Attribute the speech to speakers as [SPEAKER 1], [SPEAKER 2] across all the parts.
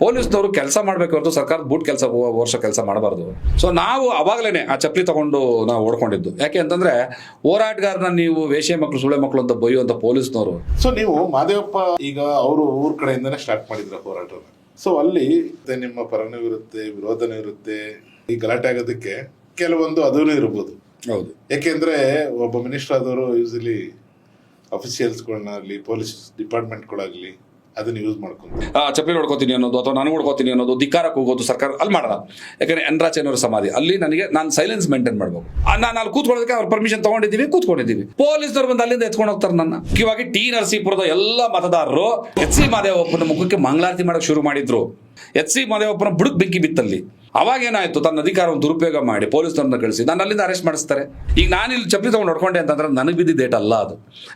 [SPEAKER 1] ಪೊಲೀಸ್ನವರು ಕೆಲಸ ಮಾಡ್ಬೇಕು ಹೊರತು ಸರ್ಕಾರದ ಬೂಟ್ ಕೆಲಸ ವರ್ಷ ಕೆಲಸ ಮಾಡಬಾರ್ದು. ಸೊ ನಾವು ಅವಾಗಲೇ ಆ ಚಪ್ಪಲಿ ತಗೊಂಡು ನಾವು ಓಡ್ಕೊಂಡಿದ್ದು. ಯಾಕೆ ಅಂತಂದ್ರೆ ಹೋರಾಟಗಾರನ ನೀವು ವೇಶ್ಯ ಮಕ್ಕಳು ಸುಳೆ ಮಕ್ಕಳು ಅಂತ ಬೈಯುವಂತ ಪೊಲೀಸ್ನವರು.
[SPEAKER 2] ಸೊ ನೀವು ಮಾದೇವಪ್ಪ ಈಗ ಅವರು ಊರ್ ಕಡೆಯಿಂದನೇ ಸ್ಟಾರ್ಟ್ ಮಾಡಿದ್ರು ಹೋರಾಟ ಸೊ ಅಲ್ಲಿ ನಿಮ್ಮ ಪರನೂ ಇರುತ್ತೆ ವಿರೋಧನೂ ಇರುತ್ತೆ ಈ ಗಲಾಟೆ ಆಗೋದಕ್ಕೆ ಕೆಲವೊಂದು ಅದೂ ಇರ್ಬೋದು.
[SPEAKER 1] ಹೌದು.
[SPEAKER 2] ಯಾಕೆಂದ್ರೆ ಒಬ್ಬ ಮಿನಿಸ್ಟರ್ ಆದವರು ಯೂಸಲಿ ಅಫಿಷಿಯಲ್ಸ್ಗಳನ್ನಾಗ್ಲಿ ಪೊಲೀಸ್ ಡಿಪಾರ್ಟ್ಮೆಂಟ್ಗಳಾಗ್ಲಿ ಅದನ್ನ ಯೂಸ್
[SPEAKER 1] ಮಾಡ್ಕೊಂಡು ಚಪ್ಪಲಿ ಹೊಡ್ಕೋತೀನಿ ಅನ್ನೋದು ಅಥವಾ ನಾನು ಹೊಡ್ಕೋತೀನಿ ಅನ್ನೋದು ಧಿಕ್ಕಾರಕ್ಕೆ ಹೋಗೋದು ಸರ್ಕಾರ ಅಲ್ಲಿ ಮಾಡಲ್ಲ. ಯಾಕಂದ್ರೆ ಎನ್ರಾಚನವರ ಸಮಾಧಿ. ಅಲ್ಲಿ ನನಗೆ ನಾನು ಸೈಲೆನ್ಸ್ ಮೇಂಟೈನ್ ಮಾಡ್ಬೇಕು. ನಾನು ಅಲ್ಲಿ ಕೂತ್ಕೊಳ್ಳೋದಕ್ಕೆ ಅವ್ರ ಪರ್ಮಿಷನ್ ತಗೊಂಡಿದ್ದೀವಿ, ಕೂತ್ಕೊಂಡಿದ್ದೀವಿ. ಪೊಲೀಸ್ನವ್ರು ಬಂದು ಅಲ್ಲಿಂದ ಎತ್ಕೊಂಡು ಹೋಗ್ತಾರೆ ನನ್ನ. ಮುಖ್ಯವಾಗಿ ಟಿ ನರಸೀಪುರದ ಎಲ್ಲ ಮತದಾರರು ಎಚ್ ಸಿ ಮಾದೇವಪ್ಪನ ಮುಖಕ್ಕೆ ಮಂಗಳಾರತಿ ಮಾಡಕ್ಕೆ ಶುರು ಮಾಡಿದ್ರು. ಎಚ್ ಸಿ ಮಾದೇವಪ್ಪನ ಬುಡಕ್ ಬೆಂಕಿ ಬಿತ್ತಲ್ಲಿ. ಅವಾಗ ಏನಾಯ್ತು? ತನ್ನ ಅಧಿಕಾರವನ್ನು ದುರುಪಯೋಗ ಮಾಡಿ ಪೊಲೀಸ್ನವ್ರನ್ನ ಕಳಿಸಿ ನಾನು ಅಲ್ಲಿಂದ ಅರೆಸ್ಟ್ ಮಾಡಿಸ್ತಾರೆ. ಈಗ ನಾನು ಇಲ್ಲಿ ಚಪ್ಪಲಿ ತಗೊಂಡು ಹೊಡ್ಕೊಂಡೆ ಅಂತಂದ್ರೆ ನನಗೆ ಬಿದ್ದಿದ್ದ ಏಟ್ ಅಲ್ಲ ಅದು.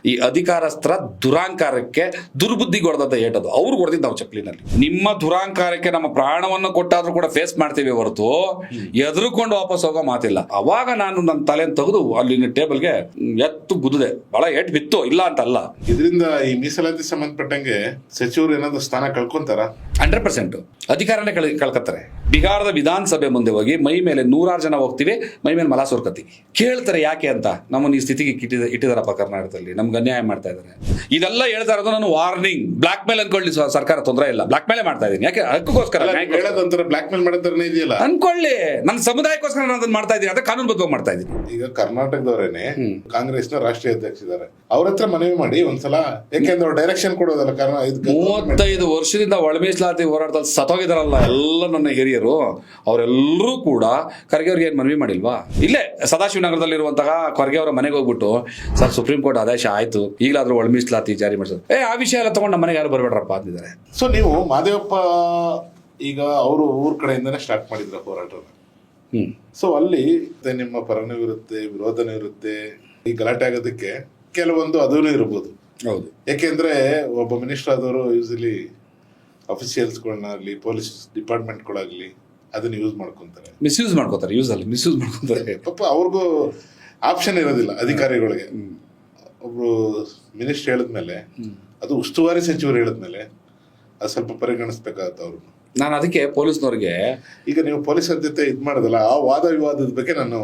[SPEAKER 1] ಈ ಅಧಿಕಾರಸ್ತ್ರ ದುರಾಂಕಾರಕ್ಕೆ ದುರ್ಬುದ್ಧಿಗೆ ಹೊಡೆದಂತ ಏಟ್ ಅದು. ಅವ್ರು ಹೊಡೆದಿದ್ದು ನಾವು ಚಪ್ಪಲಿನಲ್ಲಿ. ನಿಮ್ಮ ದುರಾಂಕಾರಕ್ಕೆ ನಮ್ಮ ಪ್ರಾಣವನ್ನು ಕೊಟ್ಟಾದ್ರೂ ಕೂಡ ಫೇಸ್ ಮಾಡ್ತೀವಿ ಹೊರತು ಎದುರುಕೊಂಡು ವಾಪಸ್ ಹೋಗೋ ಮಾತಿಲ್ಲ. ಅವಾಗ ನಾನು ನನ್ನ ತಲೆಯನ್ನು ತೆಗೆದು ಅಲ್ಲಿನ ಟೇಬಲ್ಗೆ ಎತ್ತು ಬುದ್ದೆ ಬಹಳ ಏಟ್ ಬಿತ್ತು ಇಲ್ಲ ಅಂತಲ್ಲ.
[SPEAKER 2] ಇದರಿಂದ ಈ ಮೀಸಲಾತಿ ಸಂಬಂಧಪಟ್ಟಂಗೆ ಸಚಿವರು ಏನಾದ್ರು ಸ್ಥಾನ ಕಳ್ಕೊಂತಾರ?
[SPEAKER 1] Hundred percent. ಅಧಿಕಾರನೇ ಕಳ್ ಕಳ್ಕತ್ತಾರೆ. ಬಿಹಾರದ ವಿಧಾನಸಭೆ ಮುಂದೆ ಹೋಗಿ ಮೈ ಮೇಲೆ ನೂರಾರು ಜನ ಹೋಗ್ತೀವಿ ಮೈ ಮೇಲೆ ಮಲ ಸೋರ್ಕತ್ತೀವಿ. ಕೇಳ್ತಾರೆ ಯಾಕೆ ಅಂತ ನಮ್ಮನ್ನು ಈ ಸ್ಥಿತಿಗೆ ಇಟ್ಟಿದ ಇಟ್ಟಿದಾರಪ್ಪ ಕರ್ನಾಟಕದಲ್ಲಿ ನಮ್ಗೆ ಅನ್ಯಾಯ ಮಾಡ್ತಾ ಇದ್ದಾರೆ. ಇದೆಲ್ಲ ಹೇಳ್ತಾ ಇರೋದು ನಾನು ವಾರ್ನಿಂಗ್ ಬ್ಲಾಕ್ ಮೇಲ್ ಅನ್ಕೊಳ್ಳಿ ಸರ್ಕಾರ ತೊಂದರೆ ಇಲ್ಲ. ಬ್ಲಾಕ್ ಮೇಲೆ ಮಾಡ್ತಾ ಇದ್ದೀನಿ ಯಾಕೆ.
[SPEAKER 2] ಹೇಳೋದಂತರ ಬ್ಲಾಕ್ ಮೇಲ್ ಇದೆಯಲ್ಲ?
[SPEAKER 1] ಅನ್ಕೊಳ್ಳಿ. ನನ್ನ ಸಮುದಾಯಕ್ಕೋಸ್ಕರ ನಾನು ಅದನ್ನ ಮಾಡ್ತಾ ಇದ್ದೀನಿ ಅದೇ ಕಾನೂನು ಬದ್ಧವಾಗಿ ಮಾಡ್ತಾ ಇದ್ದೀನಿ
[SPEAKER 2] ಈಗ ಕರ್ನಾಟಕದವರೇನೆ ಕಾಂಗ್ರೆಸ್ನ ರಾಷ್ಟ್ರೀಯ ಅಧ್ಯಕ್ಷ ಇದ್ದಾರೆ. ಅವ್ರ ಹತ್ರ ಮನವಿ ಮಾಡಿ ಒಂದ್ಸಲ ಯಾಕೆಂದ್ರೆ ಅವ್ರು ಡೈರೆಕ್ಷನ್ ಕೊಡೋದಲ್ಲ ಕಾರಣ
[SPEAKER 1] ಮೂವತ್ತೈದು ವರ್ಷದಿಂದ ಒಳ ಮೀಸಲಾತಿ ಹೋರಾಟದಲ್ಲಿ ಸತ್ತೋಗಿದಾರಲ್ಲ ಎಲ್ಲ ನನ್ನ ಹಿರಿಯರು. ಅವರೆಲ್ಲರೂ ಕೂಡ ಖರ್ಗೆ ಅವ್ರಿಗೆ ಏನು ಮನವಿ ಮಾಡಿಲ್ವಾ? ಇಲ್ಲೇ ಸದಾಶಿವನಗರದಲ್ಲಿರುವಂತಹ ಖರ್ಗೆ ಅವರ ಮನೆಗೆ ಹೋಗ್ಬಿಟ್ಟು ಸರ್ ಸುಪ್ರೀಂ ಕೋರ್ಟ್ ಆದೇಶ ಆಯ್ತು ಈಗಲಾದ್ರೂ ಒಳ ಮೀಸಲಾತಿ ಜಾರಿ ಮಾಡಿಸೋದು. ಏ ಆ ವಿಷಯ ಎಲ್ಲ ತಗೊಂಡು ನಮ್ಮ ಮನೆಗೆ ಯಾರು ಬರಬೇಡ್ರಪ್ಪ ಅಂತಿದ್ದಾರೆ.
[SPEAKER 2] ಸೊ ನೀವು ಮಾದೇವಪ್ಪ ಈಗ ಅವರು ಊರ್ ಕಡೆಯಿಂದನೇ ಸ್ಟಾರ್ಟ್ ಮಾಡಿದ್ರ ಹೋರಾಟನ? ಸೊ ಅಲ್ಲಿ ನಿಮ್ಮ ಪರನೂ ಇರುತ್ತೆ ವಿರೋಧನೂ ಇರುತ್ತೆ ಈ ಗಲಾಟೆ ಆಗೋದಕ್ಕೆ ಕೆಲವೊಂದು ಅದೂ ಇರ್ಬೋದು.
[SPEAKER 1] ಹೌದು.
[SPEAKER 2] ಯಾಕೆಂದ್ರೆ ಒಬ್ಬ ಮಿನಿಸ್ಟರ್ ಆದವರು ಯೂಸಲಿ ಅಫಿಷಿಯಲ್ಸ್ಗಳನ್ನಾಗ್ಲಿ ಪೊಲೀಸ್ ಡಿಪಾರ್ಟ್ಮೆಂಟ್ಗಳಾಗಲಿ ಅದನ್ನ ಯೂಸ್ ಮಾಡ್ಕೊಂತಾರೆ.
[SPEAKER 1] ಮಿಸ್ಯೂಸ್ ಮಾಡ್ಕೋತಾರೆ ಯೂಸ್ ಅಲ್ಲಿ ಮಿಸ್ಯೂಸ್ ಮಾಡ್ಕೊತಾರೆ.
[SPEAKER 2] ಪಾಪ ಅವ್ರಿಗೂ ಆಪ್ಷನ್ ಇರೋದಿಲ್ಲ ಅಧಿಕಾರಿಗಳಿಗೆ. ಒಬ್ರು ಮಿನಿಸ್ಟರ್ ಹೇಳಿದ್ಮೇಲೆ ಅದು ಉಸ್ತುವಾರಿ ಸಚಿವರು ಹೇಳಿದ್ಮೇಲೆ ಅದು ಸ್ವಲ್ಪ ಪರಿಗಣಿಸ್ಬೇಕಾಗತ್ತೆ ಅವ್ರು
[SPEAKER 1] ನಾನು ಅದಕ್ಕೆ ಪೊಲೀಸ್ನವ್ರಿಗೆ
[SPEAKER 2] ಈಗ ನೀವು ಪೊಲೀಸರ ಜೊತೆ ಇದು ಮಾಡೋದಲ್ಲ ಆ ವಾದ ವಿವಾದದ ಬಗ್ಗೆ ನಾನು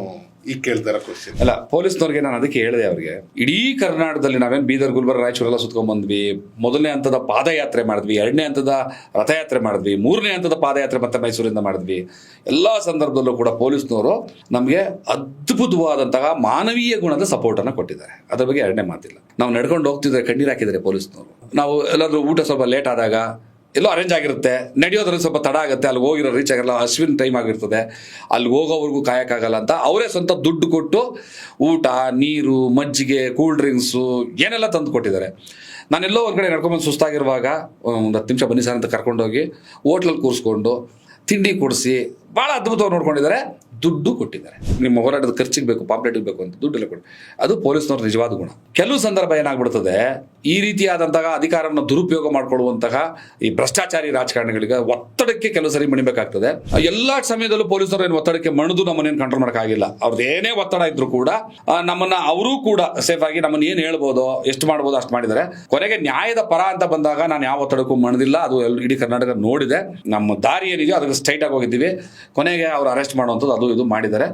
[SPEAKER 2] ಈಗ ಕೇಳ್ತಾರ ಕ್ವಶನ್
[SPEAKER 1] ಅಲ್ಲ ಪೊಲೀಸ್ನವ್ರಿಗೆ ನಾನು ಅದಕ್ಕೆ ಹೇಳಿದೆ ಅವ್ರಿಗೆ ಇಡೀ ಕರ್ನಾಟಕದಲ್ಲಿ ನಾವೇನು ಬೀದರ್ ಗುಲ್ಬರ್ಗ ರಾಯಚೂರೆಲ್ಲ ಸುತ್ಕೊಂಡ್ ಬಂದ್ವಿ ಮೊದಲನೇ ಹಂತದ ಪಾದಯಾತ್ರೆ ಮಾಡಿದ್ವಿ ಎರಡನೇ ಹಂತದ ರಥಯಾತ್ರೆ ಮಾಡಿದ್ವಿ ಮೂರನೇ ಹಂತದ ಪಾದಯಾತ್ರೆ ಮತ್ತೆ ಮೈಸೂರಿಂದ ಮಾಡಿದ್ವಿ. ಎಲ್ಲ ಸಂದರ್ಭದಲ್ಲೂ ಕೂಡ ಪೊಲೀಸ್ನವರು ನಮಗೆ ಅದ್ಭುತವಾದಂತಹ ಮಾನವೀಯ ಗುಣದ ಸಪೋರ್ಟನ್ನು ಕೊಟ್ಟಿದ್ದಾರೆ. ಅದ್ರ ಬಗ್ಗೆ ಎರಡನೇ ಮಾತಿಲ್ಲ. ನಾವು ನಡ್ಕೊಂಡು ಹೋಗ್ತಿದ್ರೆ ಕಣ್ಣೀರು ಹಾಕಿದ್ದಾರೆ ಪೊಲೀಸ್ನವರು. ನಾವು ಎಲ್ಲಾದರೂ ಊಟ ಸ್ವಲ್ಪ ಲೇಟ್ ಆದಾಗ ಎಲ್ಲೋ ಅರೇಂಜ್ ಆಗಿರುತ್ತೆ. ನಡೆಯೋದ್ರಲ್ಲಿ ಸ್ವಲ್ಪ ತಡ ಆಗುತ್ತೆ. ಅಲ್ಲಿ ಹೋಗಿರೋ ರೀಚ್ ಆಗಲ್ಲ. ಅಶ್ವಿನ್ ಟೈಮ್ ಆಗಿರ್ತದೆ. ಅಲ್ಲಿ ಹೋಗೋವರೆಗೂ ಕಾಯೋಕ್ಕಾಗಲ್ಲ ಅಂತ ಅವರೇ ಸ್ವಂತ ದುಡ್ಡು ಕೊಟ್ಟು ಊಟ, ನೀರು, ಮಜ್ಜಿಗೆ ಕೂಲ್ ಡ್ರಿಂಕ್ಸು ಏನೆಲ್ಲ ತಂದು ಕೊಟ್ಟಿದ್ದಾರೆ. ನಾನೆಲ್ಲೋ ಒಂದು ಕಡೆ ನಡ್ಕೊಂಬಂದು ಸುಸ್ತಾಗಿರುವಾಗ, ಒಂದು ಹತ್ತು ನಿಮಿಷ ಬನ್ನಿ ಸರ್ ಅಂತ ಕರ್ಕೊಂಡೋಗಿ ಹೋಟ್ಲಲ್ಲಿ ಕೂರಿಸ್ಕೊಂಡು ತಿಂಡಿ ಕೊಡಿಸಿ ಭಾಳ ಅದ್ಭುತವಾಗಿ ನೋಡ್ಕೊಂಡಿದ್ದಾರೆ. ದುಡ್ಡು ಕೊಟ್ಟಿದ್ದಾರೆ. ನಿಮ್ಮ ಹೋರಾಟದ ಖರ್ಚಿಗೆ ಬೇಕು, ಪಾಪ್ಲೆಟಿಗೆ ಬೇಕು ಅಂತ ದುಡ್ಡೆಲ್ಲ ಕೊಡಿ ಅದು ಪೊಲೀಸ್ನವ್ರ ನಿಜವಾದ ಗುಣ. ಕೆಲವು ಸಂದರ್ಭ ಏನಾಗ್ಬಿಡ್ತದೆ, ಈ ರೀತಿಯಾದಂತಹ ಅಧಿಕಾರವನ್ನು ದುರುಪಯೋಗ ಮಾಡಿಕೊಳ್ಳುವಂತಹ ಈ ಭ್ರಷ್ಟಾಚಾರಿ ರಾಜಕಾರಣಿಗಳಿಗೆ ಒತ್ತಡಕ್ಕೆ ಕೆಲವು ಸರಿ ಮಣಿಬೇಕಾಗ್ತದೆ. ಎಲ್ಲ ಸಮಯದಲ್ಲೂ ಪೊಲೀಸರು ಏನು ಒತ್ತಡಕ್ಕೆ ಮಣಿದು ನಮ್ಮನ್ನೇನು ಕಂಟ್ರೋಲ್ ಮಾಡೋಕ್ಕಾಗಿಲ್ಲ ಅವ್ರದ್ದು ಏನೇ ಒತ್ತಡ ಇದ್ರು ಕೂಡ ನಮ್ಮನ್ನ ಅವರೂ ಕೂಡ ಸೇಫ್ ಆಗಿ ನಮ್ಮನ್ನ ಏನು ಹೇಳ್ಬೋದು, ಎಷ್ಟು ಮಾಡ್ಬೋದು ಅಷ್ಟು ಮಾಡಿದ್ದಾರೆ. ಕೊನೆಗೆ ನ್ಯಾಯದ ಪರ ಅಂತ ಬಂದಾಗ ನಾನು ಯಾವ ಒತ್ತಡಕ್ಕೂ ಮಣದಿಲ್ಲ. ಅದು ಇಡೀ ಕರ್ನಾಟಕ ನೋಡಿದೆ. ನಮ್ಮ ದಾರಿ ಏನಿದೆಯೋ ಅದಕ್ಕೆ ಸ್ಟ್ರೈಟ್ ಆಗಿ ಹೋಗಿದ್ದೀವಿ. ಕೊನೆಗೆ ಅವ್ರು ಅರೆಸ್ಟ್ ಮಾಡುವಂಥದ್ದು ಅದು ಇದು ಮಾಡಿದ್ದಾರೆ.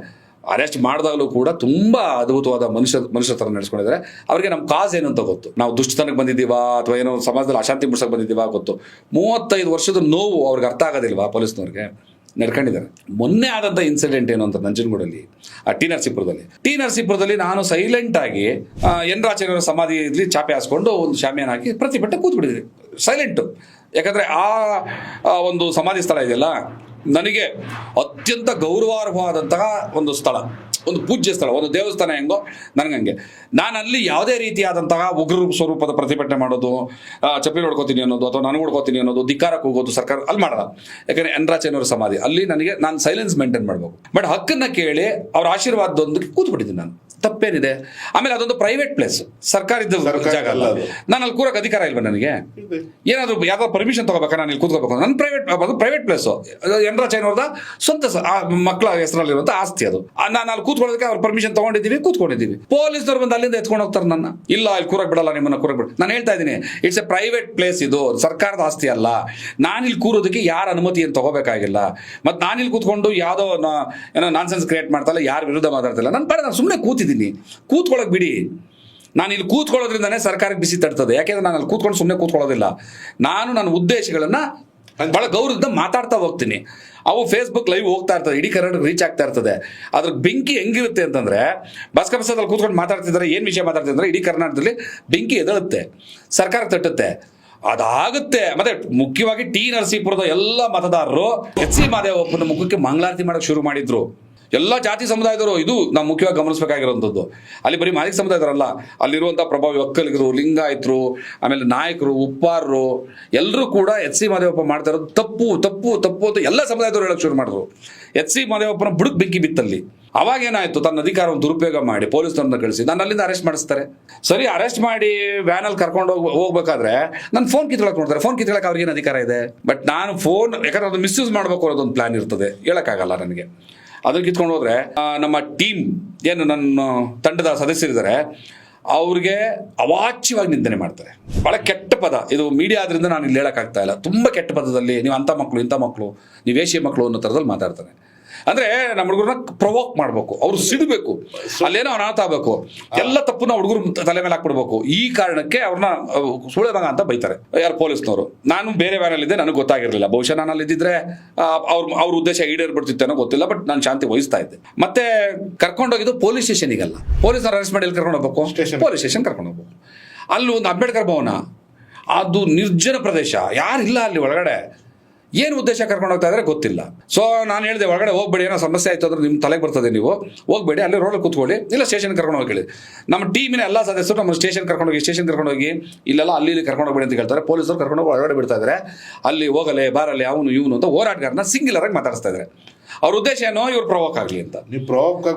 [SPEAKER 1] ಅರೆಸ್ಟ್ ಮಾಡಿದಾಗಲೂ ಕೂಡ ತುಂಬ ಅದ್ಭುತವಾದ ಮನುಷ್ಯ ಮನುಷ್ಯ ಥರ ನಡೆಸ್ಕೊಂಡಿದ್ದಾರೆ. ಅವರಿಗೆ ನಮ್ಮ ಕಾಸ್ ಏನು ಅಂತ ಗೊತ್ತು. ನಾವು ದುಷ್ಟತನಕ್ಕೆ ಬಂದಿದ್ದೀವಾ ಅಥವಾ ಏನೋ ಸಮಾಜದಲ್ಲಿ ಅಶಾಂತಿ ಮುಡ್ಸಕ್ಕೆ ಬಂದಿದ್ದೀವಾ ಗೊತ್ತು. ಮೂವತ್ತೈದು ವರ್ಷದ ನೋವು ಅವ್ರಿಗೆ ಅರ್ಥ ಆಗೋದಿಲ್ವಾ ಪೊಲೀಸ್ನವ್ರಿಗೆ? ನಡ್ಕೊಂಡಿದ್ದಾರೆ. ಮೊನ್ನೆ ಆದಂಥ ಇನ್ಸಿಡೆಂಟ್ ಏನು ಅಂತ ನಂಜನಗೂಡಲ್ಲಿ, ಆ ಟಿ ನರಸೀಪುರದಲ್ಲಿ. ಟಿ ನರಸೀಪುರದಲ್ಲಿ ನಾನು ಸೈಲೆಂಟ್ ಆಗಿ ಎನ್ ಸಮಾಧಿ ಚಾಪೆ ಹಾಸ್ಕೊಂಡು ಒಂದು ಶಾಮಿಯಾನ ಹಾಕಿ ಪ್ರತಿಭಟನೆ ಕೂತ್ಬಿಟ್ಟಿದ್ದೀನಿ ಸೈಲೆಂಟು ಯಾಕಂದ್ರೆ ಆ ಒಂದು ಸಮಾಧಿ ಸ್ಥಳ ಇದೆಯಲ್ಲ ನನಗೆ ಅತ್ಯಂತ ಗೌರವಾರ್ಹವಾದಂತಹ ಒಂದು ಸ್ಥಳ, ಒಂದು ಪೂಜ್ಯ ಸ್ಥಳ, ಒಂದು ದೇವಸ್ಥಾನ ಹೆಂಗೋ ನನಗಂಗೆ ನಾನು ಅಲ್ಲಿ ಯಾವುದೇ ರೀತಿಯಾದಂತಹ ಉಗ್ರ ಸ್ವರೂಪದ ಪ್ರತಿಭಟನೆ ಮಾಡೋದು ಚಪ್ಪಲಿ ಹೊಡ್ಕೋತೀನಿ ಅನ್ನೋದು ಅಥವಾ ನಾನು ಹೊಡ್ಕೋತೀನಿ ಅನ್ನೋದು, ಧಿಕ್ಕಾರಕ್ಕೆ ಹೋಗೋದು ಸರ್ಕಾರ ಅಲ್ಲಿ ಮಾಡಲ್ಲ. ಯಾಕಂದ್ರೆ ಎನ್ ಸಮಾಧಿ, ಅಲ್ಲಿ ನನಗೆ ನಾನು ಸೈಲೆನ್ಸ್ ಮೇಂಟೈನ್ ಮಾಡಬೇಕು. ಬಟ್ ಹಕ್ಕನ್ನು ಕೇಳಿ ಅವ್ರ ಆಶೀರ್ವಾದದೊಂದಿಗೆ ಕೂತ್ಬಿಟ್ಟಿದ್ದೀನಿ ನಾನು. ತಪ್ಪೇನಿದೆ. ಆಮೇಲೆ ಅದೊಂದು ಪ್ರೈವೇಟ್ ಪ್ಲೇಸ್ ಸರ್ಕಾರದ
[SPEAKER 2] ಸರ್ಕಾರಿ
[SPEAKER 1] ಜಾಗ ಅಲ್ಲ ನಾನು ಅಲ್ಲಿ ಕೂರಕ್ಕೆ ಅಧಿಕಾರ ಇಲ್ವಾ ನನಗೆ? ಏನಾದರೂ ಯಾವ್ದಾದ್ರು ಪರ್ಮಿಷನ್ ತಗೋಬೇಕಾ? ನಾನು ಇಲ್ಲಿ ಕೂತ್ಕೋಬೇಕು. ನನ್ನ ಪ್ರೈವೇಟ್ ಅದು ಪ್ರೈವೇಟ್ ಪ್ಲೇಸ್ ಎಂಡ್ರ ಚೈನವ್ರದ ಸ್ವಂತ ಮಕ್ಕಳ ಹೆಸರಲ್ಲಿರುವಂತ ಆಸ್ತಿ ಅದು. ನಾನು ಅಲ್ಲಿ ಕೂತ್ಕೊಳ್ಳೋದಕ್ಕೆ ಅವ್ರ ಪರ್ಮಿಷನ್ ತಗೊಂಡಿದ್ದೀವಿ ಕೂತ್ಕೊಂಡಿದ್ದೀವಿ. ಪೊಲೀಸ್ನವ್ರು ಬಂದು ಅಲ್ಲಿಂದ ಎತ್ಕೊಂಡು ಹೋಗ್ತಾರೆ ನನ್ನ. ಇಲ್ಲ ಇಲ್ಲಿ ಕೂರಕ್ ಬಿಡಲ್ಲ ನಿಮ್ಮನ್ನ ಕೂರಕ್ ಬಿಡ. ನಾನು ಹೇಳ್ತಾ ಇದ್ದೀನಿ ಇಟ್ಸ್ ಎ ಪ್ರೈವೇಟ್ ಪ್ಲೇಸ್ ಇದು. ಸರ್ಕಾರದ ಆಸ್ತಿ ಅಲ್ಲ. ನಾನು ಇಲ್ಲಿ ಕೂರೋದಕ್ಕೆ ಯಾರ ಏನು ತಗೋಬೇಕಾಗಿಲ್ಲ. ಮತ್ತೆ ನಾನು ಇಲ್ಲಿ ಕೂತ್ಕೊಂಡು ಯಾವುದೋ ಏನೋ ನಾನ್ಸೆನ್ಸ್ ಕ್ರಿಯೇಟ್ ಮಾಡ್ತಾ ಇಲ್ಲ ಯಾರ ವಿರುದ್ಧ ಮಾತಾಡ್ತಿಲ್ಲ ನಾನು ಬೇಡ ನಾನು ಸುಮ್ಮನೆ ಕೂತಿದ್ದೀನಿ. ಕೂತ್ಕೊಳ್ಳೋಕೆ ಬಿಡಿ. ನಾನು ಇಲ್ಲಿ ಕೂತ್ಕೊಳ್ಳೋದ್ರಿಂದನೇ ಸರ್ಕಾರಕ್ಕೆ ಬಿಸಿ ತಡ್ತದೆ. ಯಾಕೆಂದ್ರೆ ನಾನು ಅಲ್ಲಿ ಕೂತ್ಕೊಂಡು ಸುಮ್ಮನೆ ಕೂತ್ಕೊಳ್ಳೋದಿಲ್ಲ. ನಾನು ನನ್ನ ಉದ್ದೇಶಗಳನ್ನ ಬಹಳ ಗೌರವದಿಂದ ಮಾತಾಡ್ತಾ ಹೋಗ್ತೀನಿ. ಅವು ಫೇಸ್ಬುಕ್ ಲೈವ್ ಹೋಗ್ತಾ ಇರ್ತದೆ. ಇಡೀ ಕರ್ನಾಟಕ ರೀಚ್ ಆಗ್ತಾ ಇರ್ತದೆ. ಅದ್ರ ಬೆಂಕಿ ಹೆಂಗಿರುತ್ತೆ ಅಂತಂದ್ರೆ, ಭಾಸ್ಕರ್ ಪ್ರಸಾದಲ್ಲಿ ಕೂತ್ಕೊಂಡು ಮಾತಾಡ್ತಿದ್ದಾರೆ. ಏನು ವಿಷಯ ಮಾತಾಡ್ತಿದ್ರೆ ಇಡೀ ಕರ್ನಾಟಕದಲ್ಲಿ ಬೆಂಕಿ ಎದಳುತ್ತೆ. ಸರ್ಕಾರ ತಟ್ಟುತ್ತೆ. ಅದಾಗುತ್ತೆ. ಮತ್ತೆ ಮುಖ್ಯವಾಗಿ ಟಿ ನರಸೀಪುರದ ಎಲ್ಲ ಮತದಾರರು ಎಚ್ ಸಿ ಮಾದೇವಪ್ಪನ ಮುಖಕ್ಕೆ ಮಂಗಳಾರತಿ ಮಾಡಕ್ ಶುರು ಮಾಡಿದ್ರು. ಎಲ್ಲ ಜಾತಿ ಸಮುದಾಯದವರು ಇದು ನಾವು ಮುಖ್ಯವಾಗಿ ಗಮನಿಸಬೇಕಾಗಿರುವಂಥದ್ದು. ಅಲ್ಲಿ ಬರೀ ಮಾಲಿಕ ಸಮುದಾಯದವರಲ್ಲ, ಅಲ್ಲಿರುವಂಥ ಪ್ರಭಾವಿ ಒಕ್ಕಲಿಗರು, ಲಿಂಗಾಯತರು, ಆಮೇಲೆ ನಾಯಕರು, ಉಪ್ಪಾರರು ಎಲ್ಲರೂ ಕೂಡ ಎಚ್ ಸಿ ಮಾದೇವಪ್ಪ ಮಾಡ್ತಾ ಇರೋದು ತಪ್ಪು ತಪ್ಪು ತಪ್ಪು ಅಂತ ಎಲ್ಲ ಸಮುದಾಯದವರು ಹೇಳೋಕೆ ಶುರು ಮಾಡಿದ್ರು. ಎಚ್ ಸಿ ಮಾದೇವಪ್ಪನ ಬುಡಕ್ ಬೆಂಕಿ ಬಿತ್ತಲ್ಲಿ. ಅವಾಗ ಏನಾಯ್ತು, ತನ್ನ ಅಧಿಕಾರವನ್ನು ದುರುಪಯೋಗ ಮಾಡಿ ಪೊಲೀಸ್ನವ್ರನ್ನ ಕಳಿಸಿ, ನಾನು ಅಲ್ಲಿಂದ ಅರೆಸ್ಟ್ ಮಾಡಿಸ್ತಾರೆ. ಸರಿ ಅರೆಸ್ಟ್ ಮಾಡಿ ವ್ಯಾನಲ್ಲಿ ಕರ್ಕೊಂಡು ಹೋಗ್, ಹೋಗ್ಬೇಕಾದ್ರೆ ನನ್ನ ಫೋನ್ ಕಿತ್ಕೊಳಕ್ ನೋಡ್ತಾರೆ. ಫೋನ್ ಕಿತ್ಕೊಳಕ್ ಅವ್ರಿಗೆ ಏನು ಅಧಿಕಾರ ಇದೆ? ಬಟ್ ನಾನು ಫೋನ್ ಯಾಕಂದ್ರೆ ಅದು ಮಿಸ್ಯೂಸ್ ಮಾಡಬೇಕು ಅನ್ನೋದೊಂದು ಪ್ಲಾನ್ ಇರ್ತದೆ. ಹೇಳೋಕ್ಕಾಗಲ್ಲ ನನಗೆ. ಅದ್ರ ಕಿತ್ಕೊಂಡು ಹೋದ್ರೆ ನಮ್ಮ ಟೀಮ್, ಏನು ನನ್ನ ತಂಡದ ಸದಸ್ಯರಿದ್ದಾರೆ, ಅವ್ರಿಗೆ ಅವಾಚ್ಯವಾಗಿ ನಿಂದನೆ ಮಾಡ್ತಾರೆ. ಬಹಳ ಕೆಟ್ಟ ಪದ. ಇದು ಮೀಡಿಯಾ ಆದ್ರಿಂದ ನಾನು ಇಲ್ಲಿ ಹೇಳೋಕ್ಕಾಗ್ತಾ ಇಲ್ಲ. ತುಂಬಾ ಕೆಟ್ಟ ಪದದಲ್ಲಿ, ನೀವು ಅಂಥ ಮಕ್ಕಳು ಇಂಥ ಮಕ್ಕಳು ನೀವು ವೇಶ್ಯ ಮಕ್ಕಳು ಅನ್ನೋ ಥರದಲ್ಲಿ ಮಾತಾಡ್ತಾರೆ. ಅಂದ್ರೆ ನಮ್ಮ ಹುಡುಗರನ್ನ ಪ್ರವೋಕ್ ಮಾಡ್ಬೇಕು. ಅವ್ರು ಸಿಡಬೇಕು. ಅಲ್ಲೇನೋ ಅನಾಥ ಆಗ್ಬೇಕು. ಎಲ್ಲ ತಪ್ಪನ್ನ ಹುಡುಗರು ತಲೆ ಮೇಲೆ ಹಾಕ್ಬಿಡ್ಬೇಕು. ಈ ಕಾರಣಕ್ಕೆ ಅವ್ರನ್ನ ಸುಳ್ಳೆ ಮಗ ಅಂತ ಬೈತಾರೆ. ಯಾರು ಪೊಲೀಸ್ನವರು? ನಾನು ಬೇರೆ ವ್ಯಾನಲ್ಲಿದ್ದೆ ನನಗೆ ಗೊತ್ತಾಗಿರಲಿಲ್ಲ. ಬಹುಶಃ ನಾನು ಅಲ್ಲಿದ್ದಿದ್ರೆ ಅವ್ರ ಅವ್ರ ಉದ್ದೇಶ ಈಡೇರ್ಬಿಡ್ತಿತ್ತೇನೋ ಗೊತ್ತಿಲ್ಲ ಬಟ್ ನಾನು ಶಾಂತಿ ವಹಿಸ್ತಾ ಇದ್ದೆ. ಮತ್ತೆ ಕರ್ಕೊಂಡೋಗಿದ್ದು ಪೊಲೀಸ್ ಸ್ಟೇಷನಿಗಲ್ಲ ಪೊಲೀಸ್ನ ಅರೆಸ್ಟ್ ಮಾಡಿ ಎಲ್ಲಿ ಕರ್ಕೊಂಡು ಹೋಗ್ಬೇಕು. ಪೊಲೀಸ್ ಸ್ಟೇಷನ್ ಕರ್ಕೊಂಡು ಹೋಗ್ಬೇಕು. ಅಲ್ಲಿ ಒಂದು ಅಂಬೇಡ್ಕರ್ ಭವನ. ಅದು ನಿರ್ಜನ ಪ್ರದೇಶ. ಯಾರಿಲ್ಲ ಅಲ್ಲಿ ಒಳಗಡೆ. ಏನು ಉದ್ದೇಶ ಕರ್ಕೊಂಡು ಹೋಗ್ತಾ ಇದ್ರೆ ಗೊತ್ತಿಲ್ಲ. ಸೊ ನಾನು ಹೇಳಿದೆ ಒಳಗಡೆ ಹೋಗ್ಬೇಡಿ, ಏನೋ ಸಮಸ್ಯೆ ಆಯ್ತು ಅಂದ್ರೆ ನಿಮ್ಮ ತಲೆಗೆ ಬರ್ತದೆ ನೀವು. ಹೋಗ್ಬೇಡಿ, ಅಲ್ಲಿ ರೋಡಲ್ಲಿ ಕೂತ್ಕೊಳ್ಳಿ, ಇಲ್ಲ ಸ್ಟೇಷನ್ ಕರ್ಕೊಂಡು ಹೋಗಿ ನಮ್ಮ ಟೀಮಿನ ಎಲ್ಲ ಸದಸ್ಯರು ನಮ್ಮ ಸ್ಟೇಷನ್ ಕರ್ಕೊಂಡು ಹೋಗಿ ಸ್ಟೇಷನ್ ಕರ್ಕೊಂಡು ಹೋಗಿ, ಇಲ್ಲೆಲ್ಲ ಅಲ್ಲಿ ಇಲ್ಲಿ ಕರ್ಕೊಂಡು ಹೋಗ್ಬೇಡಿ ಅಂತ ಹೇಳ್ತಾರೆ ಪೊಲೀಸರು ಕರ್ಕೊಂಡು ಹೋಗಿ ಒಳಗಡೆ ಬಿಡ್ತಾ ಇದ್ದಾರೆ ಅಲ್ಲಿ ಹೋಗಲೆ, ಬಾರಲ್ಲಿ ಅವನು, ಇವನು ಅಂತ ಹೋರಾಟಗಾರನ ಸಿಂಗ್ಯುಲರ್ ಆಗಿ ಮಾತಾಡಿಸ್ತಾ ಇದ್ದಾರೆ ಅವ್ರ ಉದ್ದೇಶ ಏನೋ ಇವ್ರು ಪ್ರವೋಕ್ ಆಗಲಿ ಅಂತ.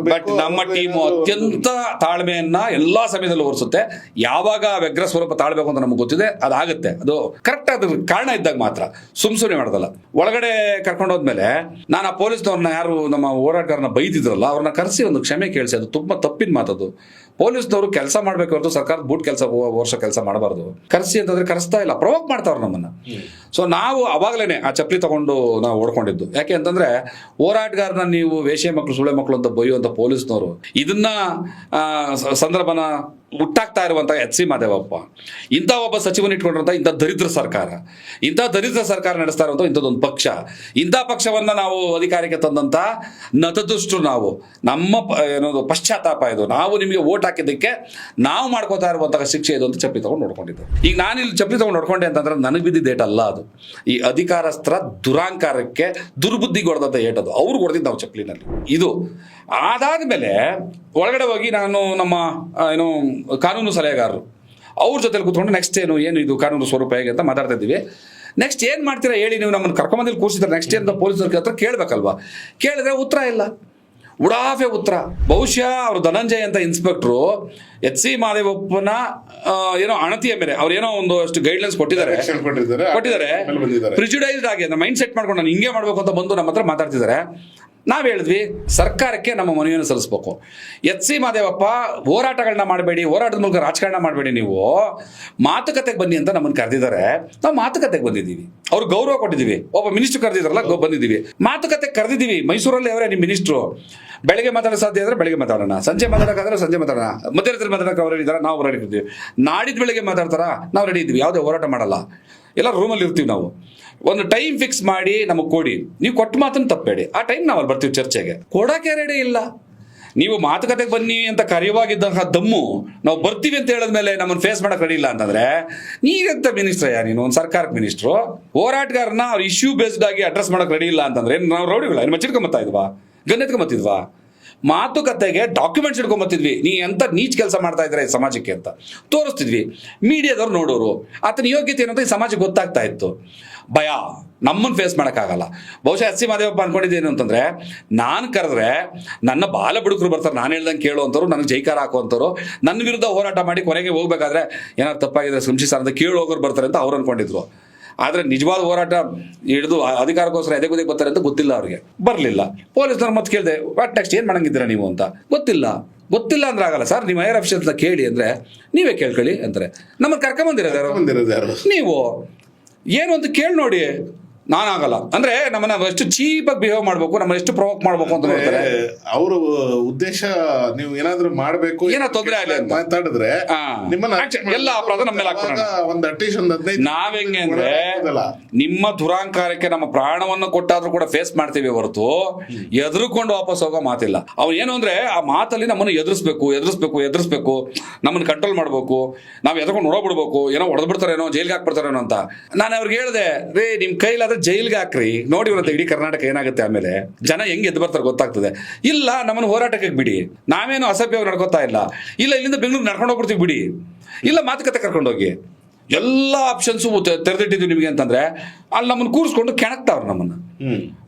[SPEAKER 1] ಬಟ್ ನಮ್ಮ ಟೀಮ್ ಅತ್ಯಂತ ತಾಳ್ಮೆಯನ್ನ ಎಲ್ಲಾ ಸಮಯದಲ್ಲೂ ಓರಿಸುತ್ತೆ ಯಾವಾಗ ವ್ಯಗ್ರ ಸ್ವರೂಪ ತಾಳ್ಬೇಕು ಅಂತ ನಮ್ಗೆ ಗೊತ್ತಿದೆ ಅದಾಗುತ್ತೆ ಅದು ಕರೆಕ್ಟ್ ಆದ ಕಾರಣ ಇದ್ದಾಗ ಮಾತ್ರ. ಸುಮ್ ಸುಮ್ಮನೆ ಮಾಡೋದಲ್ಲ. ಒಳಗಡೆ ಕರ್ಕೊಂಡು ಹೋದ್ಮೇಲೆ ನಾನು ಆ ಪೊಲೀಸ್ನವ್ರನ್ನ ಯಾರು ನಮ್ಮ ಹೋರಾಟಗಾರನ ಬೈದಿದ್ರಲ್ಲ ಅವ್ರನ್ನ ಕರೆಸಿ ಒಂದು ಕ್ಷಮೆ ಕೇಳಿಸಿ ಅದು ತುಂಬಾ ತಪ್ಪಿನ ಮಾತದು ಪೊಲೀಸ್ನವರು ಕೆಲಸ ಮಾಡ್ಬೇಕು ಹೊರತು ಸರ್ಕಾರದ ಬೂಟ್ ಕೆಲಸ ವರ್ಷ ಕೆಲಸ ಮಾಡಬಾರ್ದು. ಕರೆಸಿ ಅಂತಂದ್ರೆ ಕರೆಸ್ತಾ ಇಲ್ಲ ಪ್ರವೋಕ್ ಮಾಡ್ತಾವ್ರು ನಮ್ಮನ್ನ. ಸೊ ನಾವು ಅವಾಗಲೇ ಆ ಚಪ್ಪಲಿ ತಗೊಂಡು ನಾವು ಓಡ್ಕೊಂಡಿದ್ದು. ಯಾಕೆ ಅಂತಂದ್ರೆ ಹೋರಾಟಗಾರನ ನೀವು ವೇಷ ಮಕ್ಕಳು ಸುಳ್ಳೆ ಮಕ್ಕಳು ಅಂತ ಬೈಯುವಂತ ಪೊಲೀಸ್ನವರು ಇದನ್ನ ಸಂದರ್ಭನ ಹುಟ್ಟಾಕ್ತಾ ಇರುವಂತ ಎಚ್ ಸಿ ಮಾದೇವಪ್ಪ. ಇಂಥ ಒಬ್ಬ ಸಚಿವನ ಇಟ್ಕೊಂಡಿರುವಂತ ಇಂಥ ದರಿದ್ರ ಸರ್ಕಾರ. ಇಂಥ ದರಿದ್ರ ಸರ್ಕಾರ ನಡೆಸ್ತಾ ಇರುವಂತ ಇಂಥದ್ದೊಂದು ಪಕ್ಷ. ಇಂಥ ಪಕ್ಷವನ್ನ ನಾವು ಅಧಿಕಾರಕ್ಕೆ ತಂದಂತ ನತದುಷ್ಟು ನಾವು. ನಮ್ಮ ಏನದು, ಪಶ್ಚಾತ್ತಾಪ ಇದು. ನಾವು ನಿಮಗೆ ಓಟ್ ಹಾಕಿದ್ದಕ್ಕೆ ನಾವು ಮಾಡ್ಕೋತಾ ಇರುವಂತಹ ಶಿಕ್ಷೆ ಇದು ಅಂತ ಚಪ್ಪಲಿ ತಗೊಂಡು ನೋಡ್ಕೊಂಡಿದ್ದೆ. ಈಗ ನಾನು ಇಲ್ಲಿ ಚಪ್ಪಲಿ ತಗೊಂಡು ನೋಡ್ಕೊಂಡೆ ಅಂತಂದ್ರೆ ನನಗೆ ಬಿದ್ದಿದ್ದ ಏಟ್ ಅಲ್ಲ ಅದು. ಈ ಅಧಿಕಾರಸ್ತ್ರ ದುರಾಂಕಾರಕ್ಕೆ ದುರ್ಬುದ್ಧಿಗೆ ಹೊಡೆದಂತ ಏಟ್ ಅದು. ಅವ್ರಿಗೆ ಹೊಡೆದಿದ್ದು ನಾವು ಚಪ್ಪಲಿನಲ್ಲಿ. ಇದು ಅದಾದ್ಮೇಲೆ ಒಳಗಡೆ ಹೋಗಿ ನಾನು ನಮ್ಮ ಏನು ಕಾನೂನು ಸಲಹೆಗಾರರು ಅವ್ರ ಜೊತೆಲಿ ಕೂತ್ಕೊಂಡು ನೆಕ್ಸ್ಟ್ ಏನು ಏನು ಇದು ಕಾನೂನು ಸ್ವರೂಪ ಹೇಗೆ ಅಂತ ಮಾತಾಡ್ತಾ ಇದ್ದೀವಿ. ನೆಕ್ಸ್ಟ್ ಏನು ಮಾಡ್ತೀರಾ ಹೇಳಿ ನೀವು ನಮ್ಮನ್ನು ಕರ್ಕೊಂಬಂದಿಲ್ಲಿ ಕೂರಿಸಿದ್ರೆ ನೆಕ್ಸ್ಟ್ ಏನು ಪೊಲೀಸರ ಹತ್ರ ಕೇಳಬೇಕಲ್ವಾ? ಕೇಳಿದ್ರೆ ಉತ್ತರ ಇಲ್ಲ. ಉಡಾಫೆ ಉತ್ತರ. ಬಹುಶಃ ಅವರು ಧನಂಜಯ್ ಅಂತ ಇನ್ಸ್ಪೆಕ್ಟ್ರು ಎಚ್ ಸಿ ಮಾದೇವಪ್ಪನ ಏನೋ ಅಣತಿಯ ಮೇಲೆ ಅವ್ರು ಏನೋ ಒಂದು ಅಷ್ಟು ಗೈಡ್ಲೈನ್ಸ್ ಕೊಟ್ಟಿದ್ದಾರೆ.
[SPEAKER 2] ಕೊಟ್ಟಿದ್ದಾರೆ.
[SPEAKER 1] ಪ್ರಿಜುಡೈಸ್ಡ್ ಆಗಿ ಮೈಂಡ್ ಸೆಟ್ ಮಾಡ್ಕೊಂಡು ನಾನು ಹಿಂಗೆ ಮಾಡ್ಬೇಕು ಅಂತ ಬಂದು ನಮ್ಮ ಹತ್ರ ಮಾತಾಡ್ತಿದ್ದಾರೆ. ನಾವ್ ಹೇಳಿದ್ವಿ, ಸರ್ಕಾರಕ್ಕೆ ನಮ್ಮ ಮನವಿಯನ್ನು ಸಲ್ಲಿಸಬೇಕು. ಎಚ್ ಸಿ ಮಾದೇವಪ್ಪ ಹೋರಾಟಗಳನ್ನ ಮಾಡಬೇಡಿ, ಹೋರಾಟದ ಮೂಲಕ ರಾಜಕಾರಣ ಮಾಡಬೇಡಿ ನೀವು. ಮಾತುಕತೆಗೆ ಬನ್ನಿ ಅಂತ ನಮ್ಮನ್ನು ಕರೆದಿದ್ದಾರೆ. ನಾವು ಮಾತುಕತೆಗೆ ಬಂದಿದ್ದೀವಿ. ಅವ್ರು ಗೌರವ ಕೊಟ್ಟಿದ್ದೀವಿ. ಒಬ್ಬ ಮಿನಿಸ್ಟರ್ ಕರೆದಿದ್ರಲ್ಲ ಗೊ- ಬಂದಿದ್ದೀವಿ. ಮಾತುಕತೆ ಕರೆದಿದ್ದೀವಿ. ಮೈಸೂರಲ್ಲಿ ಅವರೇ ನಿಮ್ಮ ಮಿನಿಸ್ಟ್ರು. ಬೆಳಗ್ಗೆ ಮಾತಾಡೋ ಸಾಧ್ಯ ಆದರೆ ಬೆಳಗ್ಗೆ ಮಾತಾಡೋಣ. ಸಂಜೆ ಮಾತಾಡೋಕ್ಕಾದ್ರೆ ಸಂಜೆ ಮಾತಾಡೋಣ. ಮಧ್ಯರಾತ್ರಿ ಮಾತಾಡೋಕೆ ಅವರು ಇದ್ದಾರೆ, ನಾವು ರೆಡಿ ಇರ್ತೀವಿ. ನಾಡಿದ್ದು ಬೆಳಗ್ಗೆ ಮಾತಾಡ್ತಾರಾ? ನಾವು ರೆಡಿ ಇದ್ದೀವಿ. ಯಾವುದೇ ಹೋರಾಟ ಮಾಡಲ್ಲ. ಎಲ್ಲ ರೂಮಲ್ಲಿ ಇರ್ತೀವಿ ನಾವು. ಒಂದು ಟೈಮ್ ಫಿಕ್ಸ್ ಮಾಡಿ ನಮಗೆ ಕೊಡಿ. ನೀವು ಕೊಟ್ಟ ಮಾತನ್ನು ತಪ್ಪಬೇಡಿ ಆ ಟೈಮ್ ನಾವು ಅಲ್ಲಿ ಬರ್ತೀವಿ ಚರ್ಚೆಗೆ. ಕೊಡೋಕೆ ರೆಡಿ ಇಲ್ಲ. ನೀವು ಮಾತುಕತೆಗೆ ಬನ್ನಿ ಅಂತ ಕರೆಯುವಾಗಿದ್ದಂತಹ ದಮ್ಮು, ನಾವು ಬರ್ತೀವಿ ಅಂತ ಹೇಳಿದ ಮೇಲೆ ನಮ್ಮನ್ನು ಫೇಸ್ ಮಾಡಕ್ ರೆಡಿ ಇಲ್ಲ ಅಂತಂದ್ರೆ ನೀವೆಂತ ಮಿನಿಸ್ಟರ್ ಯಾ ನೀನು? ಒಂದು ಸರ್ಕಾರಕ್ಕೆ ಮಿನಿಸ್ಟ್ರು ಹೋರಾಟಗಾರನ ಅವ್ರ ಇಶ್ಯೂ ಬೇಸ್ಡ್ ಆಗಿ ಅಡ್ರೆಸ್ ಮಾಡಕ್ ರೆಡಿ ಇಲ್ಲ ಅಂತಂದ್ರೆ ನಾವು ರೌಡಿಗಳ? ನಿಮ್ಮ ಮಚ್ಚಿಟ್ಕೊಂಬತ್ತಾ ಇದ್ವಾ? ಗನ್ ಎತ್ಕೊಂಬತ್ತಿದ್ವಾ ಮಾತುಕತೆಗೆ ಡಾಕ್ಯುಮೆಂಟ್ಸ್ ಹಿಡ್ಕೊಂಬತ್ತಿದ್ವಿ ನೀ ಎಂತ ನೀಚ್ ಕೆಲಸ ಮಾಡ್ತಾ ಇದ್ರೆ ಈ ಸಮಾಜಕ್ಕೆ ಅಂತ ತೋರಿಸ್ತಿದ್ವಿ. ಮೀಡಿಯಾದವ್ರು ನೋಡೋರು. ಆತನ ಯೋಗ್ಯತೆ ಏನಂತ ಈ ಸಮಾಜಕ್ಕೆ ಗೊತ್ತಾಗ್ತಾ ಇತ್ತು. ಭಯ. ನಮ್ಮನ್ನು ಫೇಸ್ ಮಾಡೋಕ್ಕಾಗಲ್ಲ. ಬಹುಶಃ ಎಸ್ ಸಿ ಮಾದೇವಪ್ಪ ಅನ್ಕೊಂಡಿದ್ದೇನು ಅಂತಂದ್ರೆ, ನಾನು ಕರೆದ್ರೆ ನನ್ನ ಬಾಲ ಬುಡುಕರು ಬರ್ತಾರೆ. ನಾನು ಹೇಳ್ದಂಗೆ ಕೇಳುವಂಥವ್ರು ನನಗೆ ಜೈಕಾರ ಹಾಕುವಂಥವ್ರು ನನ್ನ ವಿರುದ್ಧ ಹೋರಾಟ ಮಾಡಿ ಕೊನೆಗೆ ಹೋಗ್ಬೇಕಾದ್ರೆ ಏನಾದ್ರು ತಪ್ಪಾಗಿದ್ರೆ ಸಂಶಿಸ್ತಾರೆ ಅಂತ ಕೇಳಿ ಬರ್ತಾರೆ ಅಂತ ಅವ್ರು ಅನ್ಕೊಂಡಿದ್ರು. ಆದರೆ ನಿಜವಾದ ಹೋರಾಟ ಹಿಡಿದು ಅಧಿಕಾರಕ್ಕೋಸ್ಕರ ಎದೆ ಕುದಿಗೆ ಬರ್ತಾರೆ ಅಂತ ಗೊತ್ತಿಲ್ಲ ಅವ್ರಿಗೆ. ಬರಲಿಲ್ಲ. ಪೊಲೀಸ್ನವ್ರು ಮತ್ತೆ ಕೇಳಿದೆ ವಾಟ್ ನೆಕ್ಸ್ಟ್ ಏನು ಮಾಡಂಗಿದ್ದೀರಾ ನೀವು? ಅಂತ. ಗೊತ್ತಿಲ್ಲ. ಗೊತ್ತಿಲ್ಲ ಅಂದ್ರೆ ಆಗಲ್ಲ. ಸರ್ ನಿಮ್ಮ ಏರ್ ಆಫೀಸರ್ ಅಂತ ಕೇಳಿ ಅಂದ್ರೆ ನೀವೇ ಕೇಳ್ಕೊಳ್ಳಿ ಅಂತಾರೆ. ನಮ್ಮನ್ನು ಕರ್ಕೊಂಬಂದಿರೋದು ಯಾರು?
[SPEAKER 2] ಬಂದಿರೋದು ಯಾರು?
[SPEAKER 1] ನೀವು. ಏನು ಅಂತ ಕೇಳಿ ನೋಡಿ. ನಾನಾಗಲ್ಲ ಅಂದ್ರೆ ನಮ್ಮನ್ನ ಎಷ್ಟು ಚೀಪಾಗಿ ಬಿಹೇವ್ ಮಾಡ್ಬೇಕು ನಮ್ಮನ್ನ ಎಷ್ಟು ಪ್ರೊವೋಕ್ ಮಾಡ್ಬೇಕು ಅಂತ ನೋಡ್ತಾರೆ
[SPEAKER 2] ಅವರು ಉದ್ದೇಶ ನೀವು ಏನಾದ್ರು ಮಾಡ್ಬೇಕು
[SPEAKER 1] ಏನೋ ತೊಂದರೆ ಆಗ್ಲಿ ಅಂತ.
[SPEAKER 2] ಮಾತಾಡಿದ್ರೆ. ನಿಮ್ಮನ್ನ
[SPEAKER 1] ಎಲ್ಲ ಅಪರಾಧ ನಮ್ಮ ಮೇಲೆ ಹಾಕ್ಬಿಡೋಣ.
[SPEAKER 2] ಒಂದು ಅಟ್ಲೀಸ್ಟ್ ಒಂದ್ ಹದಿನೈದು
[SPEAKER 1] ನಾವೆಂಗೆ ಅಂದ್ರೆ ನಿಮ್ಮ ದುರಾಂಕಾರಕ್ಕೆ ನಮ್ಮ ಪ್ರಾಣವನ್ನು ಕೊಟ್ಟಾದ್ರೂ ಕೂಡ ಫೇಸ್ ಮಾಡ್ತೀವಿ ಹೊರತು ಎದುರುಕೊಂಡು ವಾಪಸ್ ಹೋಗೋ ಮಾತಿಲ್ಲ ಅವ್ರು ಏನು ಅಂದ್ರೆ ಆ ಮಾತಲ್ಲಿ ನಮ್ಮನ್ನು ಎದುರಿಸ್ಬೇಕು ಎದುರಿಸ್ಬೇಕು ಎದುರಿಸ್ಬೇಕು ನಮ್ಮನ್ನು ಕಂಟ್ರೋಲ್ ಮಾಡ್ಬೇಕು ನಾವು ಎದ್ಕೊಂಡು ನೋಡಬಿಡ್ಬೇಕು ಏನೋ ಹೊಡೆದ್ಬಿಡ್ತಾರೇನೋ ಜೈಲ್ಗೆ ಹಾಕ್ಬಿಡ್ತಾರೇನೋ ಅಂತ ನಾನು ಅವ್ರಿಗೆ ಹೇಳಿದೆ ರೇ ನಿಮ್ ಕೈಲಾದ್ರೆ ಜೈಲ್ಗೆ ಹಾಕ್ರಿ. ನೋಡಿ ಇವ್ರಂತ ಇಡೀ ಕರ್ನಾಟಕ ಏನಾಗುತ್ತೆ ಆಮೇಲೆ? ಜನ ಹೆಂಗ್ ಎದ್ದು ಬರ್ತಾರೆ ಗೊತ್ತಾಗ್ತದೆ. ಇಲ್ಲ ನಮ್ಮನ್ನು ಹೋರಾಟಕ್ಕೆ ಬಿಡಿ. ನಾವೇನು ಅಸಭ್ಯವಾಗಿ ನಡ್ಕೋತಾ ಇಲ್ಲ. ಇಲ್ಲ ಇಲ್ಲಿಂದ ಬೆಂಗಳೂರು ನಡ್ಕೊಂಡು ಹೋಗ್ಬಿಡ್ತೀವಿ ಬಿಡಿ. ಇಲ್ಲ ಮಾತುಕತೆ ಕರ್ಕೊಂಡೋಗಿ ಎಲ್ಲ ಆಪ್ಷನ್ಸು ತೆರೆದಿಟ್ಟಿದ್ವಿ ನಿಮಗೆ ಅಂತಂದ್ರೆ ಅಲ್ಲಿ ನಮ್ಮನ್ನು ಕೂರಿಸ್ಕೊಂಡು ಕೆಣಕ್ತಾವ್ರು ನಮ್ಮನ್ನ.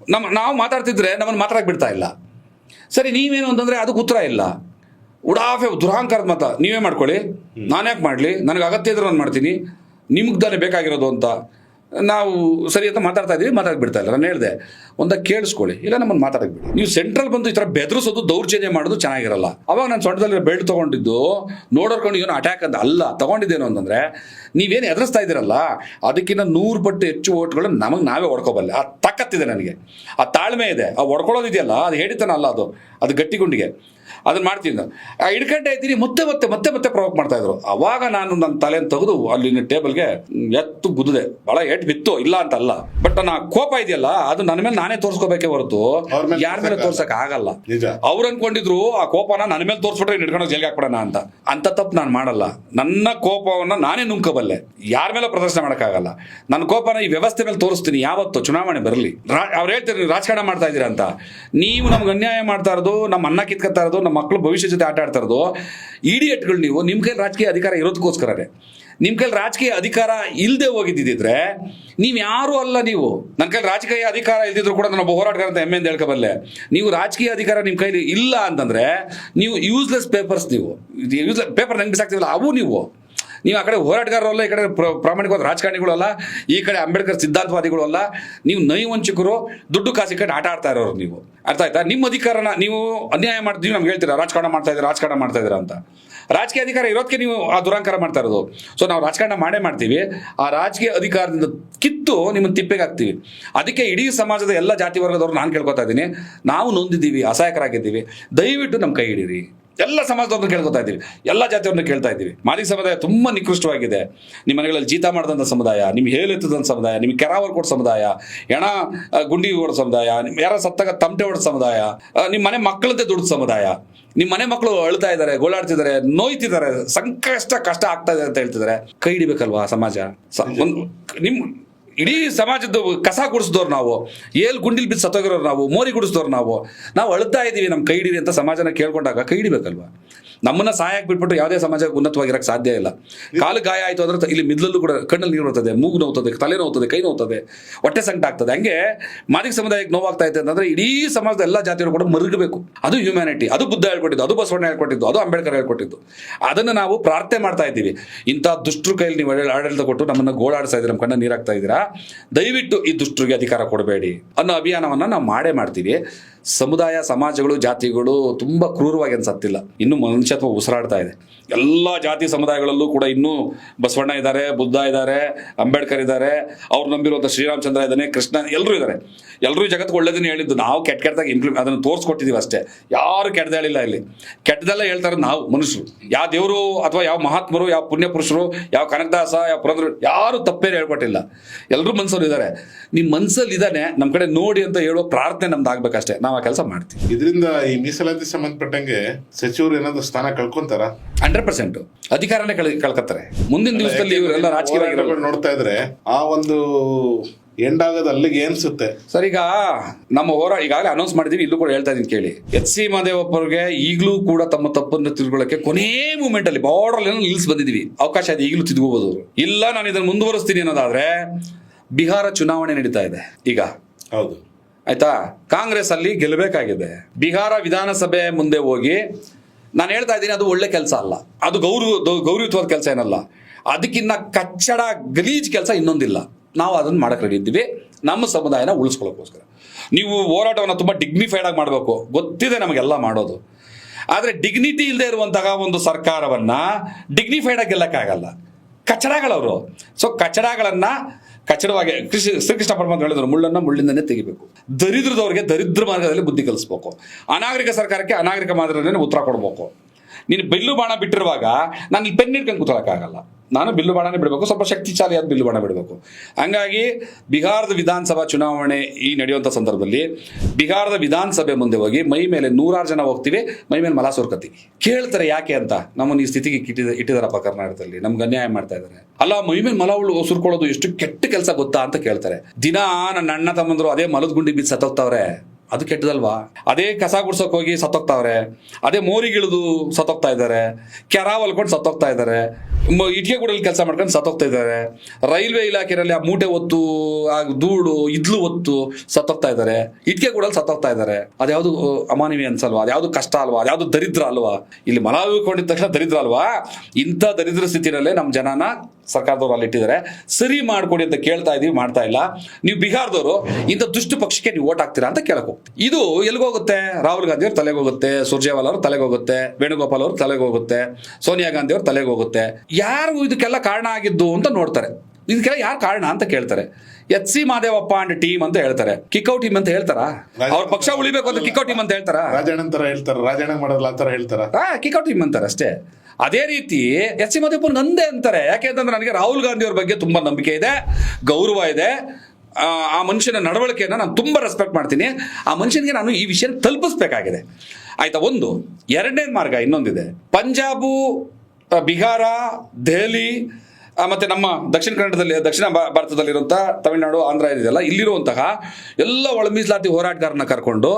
[SPEAKER 1] ನಮ್ಮ ನಾವು ಮಾತಾಡ್ತಿದ್ರೆ ನಮ್ಮನ್ನ ಮಾತಾಡಕ್ ಬಿಡ್ತಾ ಇಲ್ಲ. ಸರಿ ನೀವೇನು ಅಂತಂದ್ರೆ ಅದಕ್ಕೆ ಉತ್ತರ ಇಲ್ಲ. ಉಡಾಫೆ ದುರಹಂಕಾರದ ಮತ. ನೀವೇ ಮಾಡ್ಕೊಳ್ಳಿ. ನಾನು ಯಾಕೆ ಮಾಡಲಿ? ನನಗೆ ಅಗತ್ಯ ಇದ್ರೆ ನಾನು ಮಾಡ್ತೀನಿ. ನಿಮ್ಗೆ ತಾನೇ ಬೇಕಾಗಿರೋದು ಅಂತ. ನಾವು ಸರಿ ಅಂತ ಮಾತಾಡ್ತಾ ಇದ್ದೀವಿ ಮಾತಾಡ್ಬಿಡ್ತಾ ಇಲ್ಲ. ನಾನು ಹೇಳಿದೆ ಒಂದ ಕೇಳಿಸ್ಕೊಳ್ಳಿ. ಇಲ್ಲ, ನಮ್ಮನ್ನು ಮಾತಾಡಕ್ ನೀವು ಸೆಂಟ್ರಲ್ ಬಂದು ಈ ಥರ ಬೆದರಿಸೋದು ದೌರ್ಜನ್ಯ ಮಾಡೋದು ಚೆನ್ನಾಗಿರಲ್ಲ. ಅವಾಗ ನಾನು ಸೊಂಟದಲ್ಲಿ ಬೆಲ್ಟ್ ತಗೊಂಡಿದ್ದು, ನೋಡೋರ್ಕೊಂಡು ಏನು ಅಟ್ಯಾಕ್ ಅಂತ ಅಲ್ಲ, ತಗೊಂಡಿದ್ದೇನು ಅಂತಂದ್ರೆ, ನೀವೇನು ಎದುರಿಸ್ತಾ ಇದ್ದೀರಲ್ಲ, ಅದಕ್ಕಿಂತ ನೂರು ಪಟ್ಟು ಹೆಚ್ಚು ಓಟ್ಗಳು ನಮಗೆ ನಾವೇ ಹೊಡ್ಕೋಬಲ್ಲ. ಆ ತಕ್ಕತ್ತಿದೆ ನನಗೆ. ಆ ತಾಳ್ಮೆ ಇದೆ. ಆ ಹೊಡ್ಕೊಳ್ಳೋದಿದೆಯಲ್ಲ, ಅದು ಹೇಳಿತನ ಅಲ್ಲ ಅದು. ಅದು ಗಟ್ಟಿಗುಂಡಿಗೆ ಅದನ್ನ ಮಾಡ್ತೀನಿ ನಾನು. ಆ ಹಿಡ್ಕೊಂಡೆ ಇದ್ದೀನಿ, ಮತ್ತೆ ಮತ್ತೆ ಮತ್ತೆ ಮತ್ತೆ ಪ್ರವೋಕ್ ಮಾಡ್ತಾ ಇದ್ರು. ಅವಾಗ ನಾನು ನನ್ನ ತಲೆಯನ್ನು ತೆಗೆದು ಅಲ್ಲಿನ ಟೇಬಲ್ಗೆ ಎತ್ತು ಗುದ್ದಿದೆ. ಬಹಳ ಎಟ್ ಬಿತ್ತು, ಇಲ್ಲ ಅಂತ ಅಲ್ಲ ಬಟ್ ನನ್ನ ಕೋಪ ಇದೆಯಲ್ಲ, ಅದು ನನ್ನ ಮೇಲೆ ನಾನೇ ತೋರಿಸ್ಕೋಬೇಕೇ ಹೊರತು ಯಾರ ಮೇಲೆ ತೋರ್ಸಕ್ ಆಗಲ್ಲ. ಅವ್ರು ಅನ್ಕೊಂಡಿದ್ರು ಆ ಕೋಪನ ನನ್ನ ಮೇಲೆ ತೋರ್ಸ್ಬಿಟ್ರೆ ಹಿಡ್ಕೊಂಡು ಜೈಲ್ಗೆ ಹಾಕ್ಬಿಡೋಣ ಅಂತ. ಅಂತ ತಪ್ಪು ನಾನು ಮಾಡಲ್ಲ. ನನ್ನ ಕೋಪವನ್ನ ನಾನೇ ನುಂಕಬಲ್ಲೆ ಯಾರ ಮೇಲೆ ಪ್ರದರ್ಶನ ಮಾಡೋಕ್ಕಾಗಲ್ಲ. ನನ್ನ ಕೋಪನ ಈ ವ್ಯವಸ್ಥೆ ಮೇಲೆ ತೋರಿಸ್ತೀನಿ ಯಾವತ್ತು. ಚುನಾವಣೆ ಬರಲಿ. ಅವ್ರು ಹೇಳ್ತಾರೆ ರಾಜಕಾರಣ ಮಾಡ್ತಾ ಇದ್ದೀರಾ ಅಂತ. ನೀವು ನಮ್ಗೆ ಅನ್ಯಾಯ ಮಾಡ್ತಾ ಇರೋದು ನಮ್ಮ ಅನ್ನ ಕಿತ್ಕೊತಾ ಇರೋದು ನಮ್ಮ ಮಕ್ಕಳು ಭವಿಷ್ಯ ಜೊತೆ ಆಟ ಆಡ್ತಾ ಇರೋದು ಇಡಿಯಟ್ಗಳು ನೀವು. ನಿಮ್ಗೆ ಕೈಲಿ ರಾಜಕೀಯ ಅಧಿಕಾರ ಇರೋದಕ್ಕೋಸ್ಕರನೇ ನಿಮ್ಮ ಕೈಲಿ ರಾಜಕೀಯ ಅಧಿಕಾರ ಇಲ್ಲದೆ ಹೋಗಿದ್ದಿದ್ರೆ ನೀವು ಯಾರು ಅಲ್ಲ ನೀವು. ನನ್ನ ಕೈಲಿ ರಾಜಕೀಯ ಅಧಿಕಾರ ಇಲ್ದಿದ್ರು ಕೂಡ ನಾನು ಹೋರಾಟಗಾರ ಅಂತ ಹೆಮ್ಮೆಯಿಂದ ಹೇಳ್ಕೊಬಲ್ಲೆ ನೀವು ರಾಜಕೀಯ ಅಧಿಕಾರ ನಿಮ್ಮ ಕೈಲಿ ಇಲ್ಲ ಅಂತಂದ್ರೆ ನೀವು ಯೂಸ್ಲೆಸ್ ಪೇಪರ್ಸ್ ನೀವು. ಯೂಸ್ಲೆಸ್ ಪೇಪರ್ ನಂಗೆ ಬಿಸಾಕ್ತಿವಲ್ಲ ಅವು ನೀವು. ನೀವು ಆ ಕಡೆ ಹೋರಾಟಗಾರರು ಅಲ್ಲ ಈ ಕಡೆ ಪ್ರ- ಪ್ರಾಮಾಣಿಕವಾದ ರಾಜಕಾರಣಿಗಳು ಅಲ್ಲ ಈ ಕಡೆ ಅಂಬೇಡ್ಕರ್ ಸಿದ್ಧಾಂತವಾದಿಗಳು ಅಲ್ಲ, ನೀವು ನೈವಂಚಕರು, ದುಡ್ಡು ಕಾಸಿ ಕಡೆ ಆಟ ಆಡ್ತಾ ಇರೋರು ನೀವು. ಅರ್ಥ ಆಯ್ತಾ? ನಿಮ್ಮ ಅಧಿಕಾರನ ನೀವು ಅನ್ಯಾಯ ಮಾಡ್ತೀವಿ ನಮ್ಗೆ ಹೇಳ್ತೀರಾ, ರಾಜಕಾರಣ ಮಾಡ್ತಾ ಇದ್ದೀರಾ, ರಾಜಕಾರಣ ಮಾಡ್ತಾ ಇದ್ದೀರಾ ಅಂತ. ರಾಜಕೀಯ ಅಧಿಕಾರ ಇರೋದಕ್ಕೆ ನೀವು ಆ ದುರಂಕಾರ ಮಾಡ್ತಾ ಇರೋದು. ಸೊ ನಾವು ರಾಜಕಾರಣ ಮಾಡೇ ಮಾಡ್ತೀವಿ, ಆ ರಾಜಕೀಯ ಅಧಿಕಾರದಿಂದ ಕಿತ್ತು ನಿಮ್ಮನ್ನು ತಿಪ್ಪೆಗೆ ಹಾಕ್ತೀವಿ ಅದಕ್ಕೆ ಇಡೀ ಸಮಾಜದ ಎಲ್ಲ ಜಾತಿ ವರ್ಗದವರು ನಾನು ಕೇಳ್ಕೊತಾ ಇದ್ದೀನಿ. ನಾವು ನೊಂದಿದ್ದೀವಿ, ಅಸಹಾಯಕರಾಗಿದ್ದೀವಿ. ದಯವಿಟ್ಟು ನಮ್ಮ ಕೈ ಹಿಡೀರಿ. ಎಲ್ಲ ಸಮಾಜದವ್ರನ್ನ ಕೇಳ್ಕೊತಾ ಇದ್ದೀವಿ. ಎಲ್ಲ ಜಾತಿಯವ್ರನ್ನ ಕೇಳ್ತಾ ಇದ್ದೀವಿ. ಮಾದಿಗ ಸಮುದಾಯ ತುಂಬ ನಿಕೃಷ್ಟವಾಗಿದೆ. ನಿಮ್ಮ ಮನೆಗಳಲ್ಲಿ ಜೀತ ಮಾಡಿದಂಥ ಸಮುದಾಯ ನಿಮ್ಗೆ ಹೇಲೆತ್ತದಂಥ ಸಮುದಾಯ ನಿಮ್ಗೆ ಕೆರಾವರ್ ಕೊಡೋ ಸಮುದಾಯ ಹೆಣ ಗುಂಡಿ ಹೊಡೆದ ಸಮುದಾಯ ನಿಮ್ಮ ಯಾರ ಸತ್ತಾಗ ತಮಟೆ ಹೊಡೆದ ಸಮುದಾಯ ನಿಮ್ಮ ಮನೆ ಮಕ್ಕಳದ್ದೇ ದುಡ್ಡು ಸಮುದಾಯ ನಿಮ್ಮ ಮನೆ ಮಕ್ಕಳು ಅಳ್ತಾ ಇದ್ದಾರೆ ಗೋಳಾಡ್ತಿದ್ದಾರೆ ನೋಯ್ತಿದ್ದಾರೆ ಸಂಕಷ್ಟ ಕಷ್ಟ ಆಗ್ತಾ ಇದೆ ಅಂತ ಹೇಳ್ತಿದ್ದಾರೆ. ಕೈ ಹಿಡಿಬೇಕಲ್ವಾ ಸಮಾಜ? ನಿಮ್ ಇಡೀ ಸಮಾಜದ ಕಸ ಗುಡಿಸಿದವ್ರು ನಾವು, ಏಲ್ ಗುಂಡಿಲ್ ಬಿದ್ದು ಸತ್ತೋಗಿರೋರು ನಾವು, ಮೋರಿ ಗುಡಿಸಿದವ್ರು ನಾವು ನಾವು ಅಳ್ತಾ ಇದ್ದೀವಿ ನಮ್ಮ ಕೈ ಹಿಡೀರಿ ಅಂತ ಸಮಾಜನ ಕೇಳ್ಕೊಂಡಾಗ ಕೈ ಹಿಡಿಬೇಕಲ್ವಾ? ನಮ್ಮನ್ನ ಸಹಾಯಕ್ಕೆ ಬಿಟ್ಬಿಟ್ಟು ಯಾವುದೇ ಸಮಾಜ ಉನ್ನತವಾಗಿರಕ್ಕೆ ಸಾಧ್ಯ ಇಲ್ಲ. ಕಾಲು ಗಾಯ ಆಯಿತು ಅಂದ್ರೆ ಇಲ್ಲಿ ಮಿದ್ಲಲ್ಲೂ ಕೂಡ ಕಣ್ಣಲ್ಲಿ ನೀರು ಬರ್ತದೆ, ಮೂಗು ನೋವುತ್ತದೆ ತಲೆ ನೋವುತ್ತದೆ ಕೈ ನೋವುತ್ತದೆ ಹೊಟ್ಟೆ ಸಂಕಟ ಆಗ್ತದೆ. ಹಂಗೆ ಮಾದಿಗ ಸಮುದಾಯಕ್ಕೆ ನೋವಾಗ್ತಾ ಇದೆ ಅಂತಂದ್ರೆ ಇಡೀ ಸಮಾಜದ ಎಲ್ಲ ಜಾತಿಯವರು ಕೂಡ ಮರುಗಬೇಕು. ಅದು ಹ್ಯುಮ್ಯಾನಿಟಿ ಅದು ಬುದ್ಧ ಹೇಳ್ಕೊಟ್ಟಿದ್ದು, ಅದು ಬಸವಣ್ಣ ಹೇಳ್ಕೊಟ್ಟಿದ್ದು, ಅದು ಅಂಬೇಡ್ಕರ್ ಹೇಳ್ಕೊಟ್ಟಿದ್ದು. ಅದನ್ನು ನಾವು ಪ್ರಾರ್ಥನೆ ಮಾಡ್ತಾ ಇದ್ದೀವಿ. ಇಂಥ ದುಷ್ಟರು ಕೈಯಲ್ಲಿ ನೀವು ಆಡಳಿತ ಕೊಟ್ಟು ನಮ್ಮನ್ನ ಗೋಳಾಡಿಸ್ತಾ ಇದ್ದೀರಾ, ನಮ್ಮ ಕಣ್ಣ ನೀರಾಗ್ತಾ ಇದ್ದೀರಾ? ದಯವಿಟ್ಟು ಈ ದುಷ್ಟರಿಗೆ ಅಧಿಕಾರ ಕೊಡಬೇಡಿ ಅನ್ನೋ ಅಭಿಯಾನವನ್ನು ನಾವು ಮಾಡೇ ಮಾಡ್ತೀವಿ. ಸಮುದಾಯ, ಸಮಾಜಗಳು, ಜಾತಿಗಳು ತುಂಬ ಕ್ರೂರವಾಗಿ ಅನ್ಸತ್ತಿಲ್ಲ. ಇನ್ನು ಮನುಷ್ಯತ್ವ ಉಸಿರಾಡ್ತಾ ಇದೆ. ಎಲ್ಲ ಜಾತಿ ಸಮುದಾಯಗಳಲ್ಲೂ ಕೂಡ ಇನ್ನೂ ಬಸವಣ್ಣ ಇದ್ದಾರೆ, ಬುದ್ಧ ಇದ್ದಾರೆ, ಅಂಬೇಡ್ಕರ್ ಇದ್ದಾರೆ, ಅವ್ರು ನಂಬಿರುವಂಥ ಶ್ರೀರಾಮಚಂದ್ರ ಇದ್ದಾನೆ, ಕೃಷ್ಣ ಎಲ್ಲರೂ ಇದ್ದಾರೆ. ಎಲ್ಲರೂ ಜಗತ್ತು ಒಳ್ಳೇದನ್ನ ಹೇಳಿದ್ದು. ನಾವು ಕೆಟ್ಟ ಕೆಟ್ಟದಾಗ ಇಂಪ್ಲಿ ಅದನ್ನು ತೋರಿಸ್ಕೊಟ್ಟಿದ್ದೀವಿ ಅಷ್ಟೇ. ಯಾರು ಕೆಟ್ಟದ ಹೇಳಿಲ್ಲ ಇಲ್ಲಿ. ಕೆಟ್ಟದೆಲ್ಲ ಹೇಳ್ತಾರೆ ನಾವು, ಮನುಷ್ಯರು. ಯಾವ ದೇವರು ಅಥವಾ ಯಾವ ಮಹಾತ್ಮರು, ಯಾವ ಪುಣ್ಯಪುರುಷರು, ಯಾವ ಕನಕದಾಸ, ಯಾವ ಪುರಂದ್ರ ಯಾರು ತಪ್ಪೇನು ಹೇಳ್ಕೊಟ್ಟಿಲ್ಲ. ಎಲ್ಲರೂ ಮನ್ಸಲ್ಲಿ ಇದ್ದಾರೆ ನಿಮ್ಮ ಮನ್ಸಲ್ಲಿ ಇದ್ದಾನೆ ನಮ್ಮ ಕಡೆ ನೋಡಿ ಅಂತ ಹೇಳೋ ಪ್ರಾರ್ಥನೆ ನಮ್ದು ಆಗ್ಬೇಕಷ್ಟೇ. ನಾವು ಆ ಕೆಲಸ ಮಾಡ್ತೀವಿ.
[SPEAKER 2] ಇದರಿಂದ ಈ ಮೀಸಲಾತಿ ಸಂಬಂಧಪಟ್ಟಂಗೆ ಸಚಿವರು ಏನಾದ್ರು ಸ್ಥಾನ ಕಳ್ಕೊಂತಾರ?
[SPEAKER 1] Hundred percent. ಅಧಿಕಾರನೇ ಕಳ್ ಕಳ್ಕತ್ತಾರೆ. ಮುಂದಿನ ದಿವಸದಲ್ಲಿ ಇವರೆಲ್ಲ
[SPEAKER 2] ರಾಜಕೀಯ ನೋಡ್ತಾ ಇದ್ರೆ ಆ ಒಂದು ಎಂಡ್ ಆಗೋದು ಅಲ್ಲಿಗೆ ಅನ್ಸುತ್ತೆ
[SPEAKER 1] ಸರ್ ಈಗ ನಮ್ಮ ಹೋರಾಟ ಈಗಾಗಲೇ ಅನೌನ್ಸ್ ಮಾಡಿದೀವಿ ಇಲ್ಲೂ ಕೂಡ ಹೇಳ್ತಾ ಇದೀನಿ ಕೇಳಿ. ಎಚ್ ಸಿ ಮಹದೇವಪ್ಪರಿಗೆ ಈಗಲೂ ಕೂಡ ತಮ್ಮ ತಪ್ಪನ್ನು ತಿಳ್ಕೊಳ್ಳೋಕೆ ಕೊನೇ ಮೂಮೆಂಟ್ ಅಲ್ಲಿ ಬಾರ್ಡರ್ ನಿಲ್ಸ್ ಬಂದಿದೀವಿ. ಅವಕಾಶ ಇದೆ ಈಗಲೂ ತಿದ್ಕೋಬಹುದು ಇಲ್ಲ ನಾನು ಇದನ್ನು ಮುಂದುವರಿಸ್ತೀನಿ ಅನ್ನೋದಾದ್ರೆ ಬಿಹಾರ ಚುನಾವಣೆ ನಡೀತಾ ಇದೆ. ಈಗ
[SPEAKER 2] ಹೌದು.
[SPEAKER 1] ಆಯ್ತಾ? ಕಾಂಗ್ರೆಸ್ ಅಲ್ಲಿ ಗೆಲ್ಲಬೇಕಾಗಿದೆ. ಬಿಹಾರ ವಿಧಾನಸಭೆ ಮುಂದೆ ಹೋಗಿ ನಾನು ಹೇಳ್ತಾ ಇದ್ದೀನಿ, ಅದು ಒಳ್ಳೆ ಕೆಲಸ ಅಲ್ಲ. ಅದು ಗೌರವ ಗೌರವಯುತವಾದ ಕೆಲಸ ಏನಲ್ಲ. ಅದಕ್ಕಿನ್ನ ಕಚ್ಚಡ ಗಲೀಜ್ ಕೆಲಸ ಇನ್ನೊಂದಿಲ್ಲ. ನಾವು ಅದನ್ನ ಮಾಡಕ್ ರೆಡಿ ಇದ್ದೀವಿ. ನಮ್ಮ ಸಮುದಾಯನ ಉಳಿಸ್ಕೊಳ್ಳೋಕ್ಕೋಸ್ಕರ. ನೀವು ಹೋರಾಟವನ್ನು ತುಂಬ ಡಿಗ್ನಿಫೈಡ್ ಆಗಿ ಮಾಡಬೇಕು. ಗೊತ್ತಿದೆ ನಮಗೆಲ್ಲ ಮಾಡೋದು. ಆದರೆ ಡಿಗ್ನಿಟಿ ಇಲ್ಲದೆ ಇರುವಂತಹ ಒಂದು ಸರ್ಕಾರವನ್ನ ಡಿಗ್ನಿಫೈಡ್ ಆಗಿ ಗೆಲ್ಲಕ್ಕಾಗಲ್ಲ. ಕಚಡಗಳವರು ಸೊ ಕಚಡಗಳನ್ನ ಕಚಡವಾಗಿ ಕೃಷಿ ಶ್ರೀಕೃಷ್ಣ ಪರಮಾತ್ಮ ಹೇಳಿದ್ರು, ಮುಳ್ಳನ್ನ ಮುಳ್ಳಿಂದನೇ ತೆಗಿಬೇಕು. ದರಿದ್ರದವರಿಗೆ ದರಿದ್ರ ಮಾರ್ಗದಲ್ಲಿ ಬುದ್ಧಿ ಕಲಿಸ್ಬೇಕು. ಅನಾಗರಿಕ ಸರ್ಕಾರಕ್ಕೆ ಅನಾಗರಿಕ ಮಾದರಿನೇ ಉತ್ತರ ಕೊಡ್ಬೇಕು. ನೀನು ಬಿಲ್ಲು ಬಾಣ ಬಿಟ್ಟಿರುವಾಗ ನಾನು ಇಲ್ಲಿ ಪೆನ್ ಹಿಡ್ಕೊಂಡು ನಾನು ಬಿಲ್ಲು ಬಾಣನೇ ಬಿಡಬೇಕು, ಸ್ವಲ್ಪ ಶಕ್ತಿಶಾಲಿಯಾದ ಬಿಲ್ಲು ಬಾಣ ಬಿಡಬೇಕು. ಹಂಗಾಗಿ ಬಿಹಾರದ ವಿಧಾನಸಭಾ ಚುನಾವಣೆ ಈ ನಡೆಯುವಂಥ ಸಂದರ್ಭದಲ್ಲಿ ಬಿಹಾರದ ವಿಧಾನಸಭೆ ಮುಂದೆ ಹೋಗಿ ಮೈ ಮೇಲೆ ನೂರಾರು ಜನ ಹೋಗ್ತೀವಿ, ಮೈ ಮೇಲೆ ಮಲ ಸೋರ್ಕತ್ತೀವಿ ಕೇಳ್ತಾರೆ ಯಾಕೆ ಅಂತ, ನಮ್ಮನ್ನು ಈ ಸ್ಥಿತಿಗೆ ಇಟ್ಟಿದ ಇಟ್ಟಿದಾರಪ್ಪ ಕರ್ನಾಟಕದಲ್ಲಿ, ನಮ್ಗೆ ಅನ್ಯಾಯ ಮಾಡ್ತಾ ಇದ್ದಾರೆ. ಅಲ್ಲ, ಮೈ ಮೇಲೆ ಮಲ ಸುರ್ಕೊಳ್ಳೋದು ಎಷ್ಟು ಕೆಟ್ಟ ಕೆಲಸ ಗೊತ್ತಾ ಅಂತ ಕೇಳ್ತಾರೆ. ದಿನ ನನ್ನ ಅಣ್ಣ ತಮ್ಮಂದ್ರು ಅದೇ ಮಲದ ಗುಂಡಿ ಬಿದ್ದು ಸತ್ತೋಗ್ತಾವ್ರೆ. ಅದು ಕೆಟ್ಟದಲ್ವಾ? ಅದೇ ಕಸ ಗುಡ್ಸೋಕೆ ಹೋಗಿ ಸತ್ತೋಗ್ತಾವ್ರೆ, ಅದೇ ಮೋರಿಗಿಳಿದು ಸತ್ತೋಗ್ತಾ ಇದ್ದಾರೆ ಕೆರ ಹೊಲ್ಕೊಂಡು ಸತ್ತೋಗ್ತಾ ಇದ್ದಾರೆ. ಮ- ಇಟ್ಕೆ ಗುಡಲ್ಲಿ ಕೆಲಸ ಮಾಡ್ಕೊಂಡು ಸತ್ತೋಗ್ತಾ ಇದ್ದಾರೆ. ರೈಲ್ವೆ ಇಲಾಖೆಯಲ್ಲಿ ಆ ಮೂಟೆ ಹೊತ್ತು ಆ ಧೂಳು, ಇದ್ಲು ಹೊತ್ತು ಸತ್ತೋಗ್ತಾ ಇದ್ದಾರೆ. ಇಟ್ಕೆಗೂಡಲ್ಲಿ ಸತ್ತೋಗ್ತಾ ಇದ್ದಾರೆ. ಅದ್ಯಾವುದು ಅಮಾನವೀಯ ಅನ್ಸಲ್ವಾ? ಅದ್ಯಾವುದು ಕಷ್ಟ ಅಲ್ವಾ? ಅದ್ಯಾವುದು ದರಿದ್ರ ಅಲ್ವಾ? ಇಲ್ಲಿ ಮಲ ತಕ್ಷಣ ದರಿದ್ರ ಅಲ್ವಾ? ಇಂಥ ದರಿದ್ರ ಸ್ಥಿತಿನಲ್ಲೇ ನಮ್ಮ ಜನನ ಸರ್ಕಾರದವ್ರು ಅಲ್ಲಿ ಇಟ್ಟಿದ್ದಾರೆ. ಸರಿ ಮಾಡ್ಕೊಡಿ ಅಂತ ಕೇಳ್ತಾ ಇದೀವಿ, ಮಾಡ್ತಾ ಇಲ್ಲ. ನೀವು ಬಿಹಾರದವರು, ಇಂಥ ದುಷ್ಟ ಪಕ್ಷಕ್ಕೆ ನೀವು ಓಟ್ ಹಾಕ್ತೀರಾ ಅಂತ ಕೇಳಕ್ ಹೋಗ್ತೀವಿ. ಇದು ಎಲ್ಲಿಗೋಗುತ್ತೆ ರಾಹುಲ್ ಗಾಂಧಿ ಅವ್ರ ತಲೆಗೆ ಹೋಗುತ್ತೆ, ಸುರ್ಜೇವಾಲ್ ಅವ್ರ ತಲೆಗೆ ಹೋಗುತ್ತೆ, ವೇಣುಗೋಪಾಲ್ ಅವ್ರ ತಲೆಗೆ ಹೋಗುತ್ತೆ, ಸೋನಿಯಾ ಗಾಂಧಿ ಅವ್ರ ತಲೆಗೆ ಹೋಗುತ್ತೆ. ಯಾರು ಇದಕ್ಕೆಲ್ಲ ಕಾರಣ ಆಗಿದ್ದು ಅಂತ ನೋಡ್ತಾರೆ. ಇದಕ್ಕೆಲ್ಲ ಯಾರು ಕಾರಣ ಅಂತ ಕೇಳ್ತಾರೆ. H C Mahadevappa and team ಅಂತ ಹೇಳ್ತಾರೆ. ಕಿಕ್ಔಟ್ ಟೀಮ್ ಅಂತ ಹೇಳ್ತಾರ? ಅವ್ರ ಪಕ್ಷ ಉಳಿಬೇಕು ಅಂತ ಕಿಕ್ಔಟ್ ಟೀಮ್ ಅಂತ ಹೇಳ್ತಾರ?
[SPEAKER 2] ರಾಜಣ್ಣ ತರ ಹೇಳ್ತಾರೆ ರಾಜಣ್ಣ ಮಾಡಲ್ಲ ಆ ತರ ಹೇಳ್ತಾರ
[SPEAKER 1] ಹಾ ಕಿಕ್ಔಟ್ ಟೀಮ್ ಅಂತಾರೆ ಅಷ್ಟೇ. ಅದೇ ರೀತಿ ಎಚ್ ಸಿ ಮಾದೇವಪ್ಪ ನಂದೇ ಅಂತಾರೆ. ಯಾಕೆ ಅಂತಂದ್ರೆ ನನಗೆ ರಾಹುಲ್ ಗಾಂಧಿ ಅವ್ರ ಬಗ್ಗೆ ತುಂಬಾ ನಂಬಿಕೆ ಇದೆ ಗೌರವ ಇದೆ. ಆ, ಮನುಷ್ಯನ ನಡವಳಿಕೆಯನ್ನು ನಾನು ತುಂಬ ರೆಸ್ಪೆಕ್ಟ್ ಮಾಡ್ತೀನಿ. ಆ ಮನುಷ್ಯನಿಗೆ ನಾನು ಈ ವಿಷಯ ತಲುಪಿಸ್ಬೇಕಾಗಿದೆ. ಆಯ್ತಾ ಒಂದು ಎರಡನೇ ಮಾರ್ಗ ಇನ್ನೊಂದಿದೆ. ಪಂಜಾಬು ಬಿಹಾರ, ದೆಹಲಿ ಮತ್ತು ನಮ್ಮ ದಕ್ಷಿಣ ಕನ್ನಡದಲ್ಲಿ, ದಕ್ಷಿಣ ಭಾರತದಲ್ಲಿರುವಂಥ ತಮಿಳುನಾಡು, ಆಂಧ್ರ ಇದೆಯಲ್ಲ, ಇಲ್ಲಿರುವಂತಹ ಎಲ್ಲ ಒಳ ಮೀಸಲಾತಿ ಹೋರಾಟಗಾರನ ಕರ್ಕೊಂಡು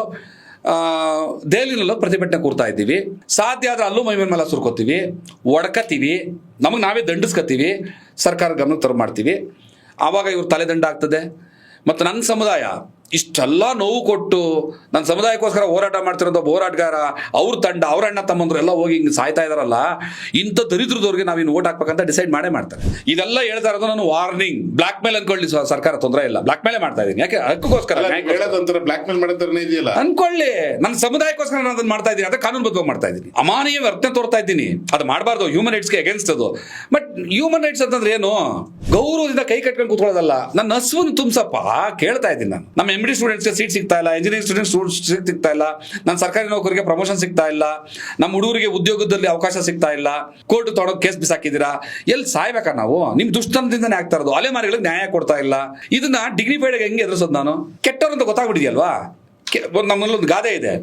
[SPEAKER 1] ದೆಹಲಿನಲ್ಲೂ ಪ್ರತಿಭಟನೆ ಕೂರ್ತಾ ಇದ್ದೀವಿ. ಸಾಧ್ಯ ಆದ್ರೆ ಅಲ್ಲೂ ಮೈ ಮೇಲೆ ಮೇಲೆ ಸುರ್ಕೋತೀವಿ. ಒಡ್ಕತೀವಿ. ನಮಗೆ ನಾವೇ ದಂಡಿಸ್ಕೊತೀವಿ. ಸರ್ಕಾರ ಗಮನಕ್ಕೆ ತರ ಮಾಡ್ತೀವಿ ಆವಾಗ ಇವ್ರ ತಲೆದಂಡ ಆಗ್ತದೆ. ಮತ್ತು ನನ್ನ ಸಮುದಾಯ ಇಷ್ಟೆಲ್ಲ ನೋವು ಕೊಟ್ಟು ನನ್ನ ಸಮುದಾಯಕ್ಕೋಸ್ಕರ ಹೋರಾಟ ಮಾಡ್ತಿರೋದು ಒಬ್ಬ ಹೋರಾಟಗಾರ ಅವ್ರ ತಂಡ ಅವ್ರ ಅಣ್ಣ ತಮ್ಮಂದ್ರು ಎಲ್ಲ ಹೋಗಿ ಹಿಂಗೆ ಸಾಯ್ತಾ ಇದಾರಲ್ಲ ಇಂಥ ದರಿದ್ರದವ್ರಿಗೆ ನಾವು ಇನ್ನು ಓಟ್ ಹಾಕ್ಬೇಕಂತ ಡಿಸೈಡ್ ಮಾಡೇ ಮಾಡ್ತಾರೆ. ಇದೆಲ್ಲ ಹೇಳ್ತಾ ಇರೋದು ನಾನು ವಾರ್ನಿಂಗ್. ಬ್ಲಾಕ್ ಮೇಲ್ ಅನ್ಕೊಳ್ಳಿ ಸರ್ಕಾರ ತೊಂದರೆ ಇಲ್ಲ. ಬ್ಲಾಕ್ ಮೇಲೆ ಮಾಡ್ತಾ ಇದ್ದೀನಿ ಯಾಕೆ?
[SPEAKER 2] ಅದಕ್ಕೋಸ್ಕರ ಬ್ಲಾಕ್ ಮೇಲ್ ಮಾಡೋ ಇದೆಯಲ್ಲ?
[SPEAKER 1] ಅನ್ಕೊಳ್ಳಿ. ನನ್ನ ಸಮುದಾಯಕ್ಕೋಸ್ಕರ ನಾನು ಅದನ್ನ ಮಾಡ್ತಾ ಇದ್ದೀನಿ ಅದೇ ಕಾನೂನುಬದ್ಧವಾಗಿ ಮಾಡ್ತಾ ಇದ್ದೀನಿ ಅಮಾನೀಯ ವರ್ತನೆ ತೋರ್ತಾ ಇದ್ದೀನಿ ಅದು ಮಾಡಬಾರ್ದು. ಹ್ಯೂಮನ್ ರೈಟ್ಸ್ಗೆ ಅಗೇನ್ಸ್ಟ್ ಅದು. ಬಟ್ ಹ್ಯೂಮನ್ ರೈಟ್ಸ್ ಅಂತಂದ್ರೆ ಏನು? ಗೌರವದಿಂದ ಕೈ ಕಟ್ಕೊಂಡು ಕೂತ್ಕೊಳ್ಳೋದಲ್ಲ. ನನ್ನ ಹಸುವನ್ನು ತುಂಬಸಪ್ಪ ಕೇಳ್ತಾ ಇದ್ದೀನಿ ನಾನು. ನಮ್ಮ ಎಂ ಡಿ ಸ್ಟೂಡೆಂಟ್ಸ್ಗೆ ಸೀಟ್ ಸಿಗ್ತಾ ಇಲ್ಲ ಇಂಜಿನಿಯರಿಂಗ್ ಸ್ಟೂಡೆಂಟ್ಸ್ ಸೀಟ್ ಸಿಗ್ತಾ ಇಲ್ಲ ನನ್ನ ಸರ್ಕಾರಿ ನೌಕರಿಗೆ ಪ್ರಮೋಷನ್ ಸಿಗ್ತಾ ಇಲ್ಲ ನಮ್ಮ ಹುಡುಗರಿಗೆ ಉದ್ಯೋಗದಲ್ಲಿ ಅವಕಾಶ ಸಿಗ್ತಾ ಇಲ್ಲ ಕೋರ್ಟ್ ತೊಡೋ ಕೇಸ್ ಬಿಸಾಕಿದ್ದೀರಾ? ಎಲ್ಲಿ ಸಾಯ್ಬೇಕಾ ನಾವು? ನಿಮ್ ದುಷ್ಟತನದಿಂದನೇ ಆಗ್ತಾ ಇರೋದು. ಅಲೆಮಾರಿಗಳಿಗೆ ನ್ಯಾಯ ಕೊಡ್ತಾ ಇಲ್ಲ. ಇದನ್ನ ಡಿಗ್ನಿಫೈಡ್ ಹೆಂಗೆ ಎದುರಿಸೋದು ನಾನು? ಕೆಟ್ಟವ್ರು ಅಂತ ಗೊತ್ತಾಗ್ಬಿಟ್ಟಿದೆಯಲ್ವಾ? ನಮ್ಮಲ್ಲಿ ಒಂದು ಗಾದೆ ಇದೆ.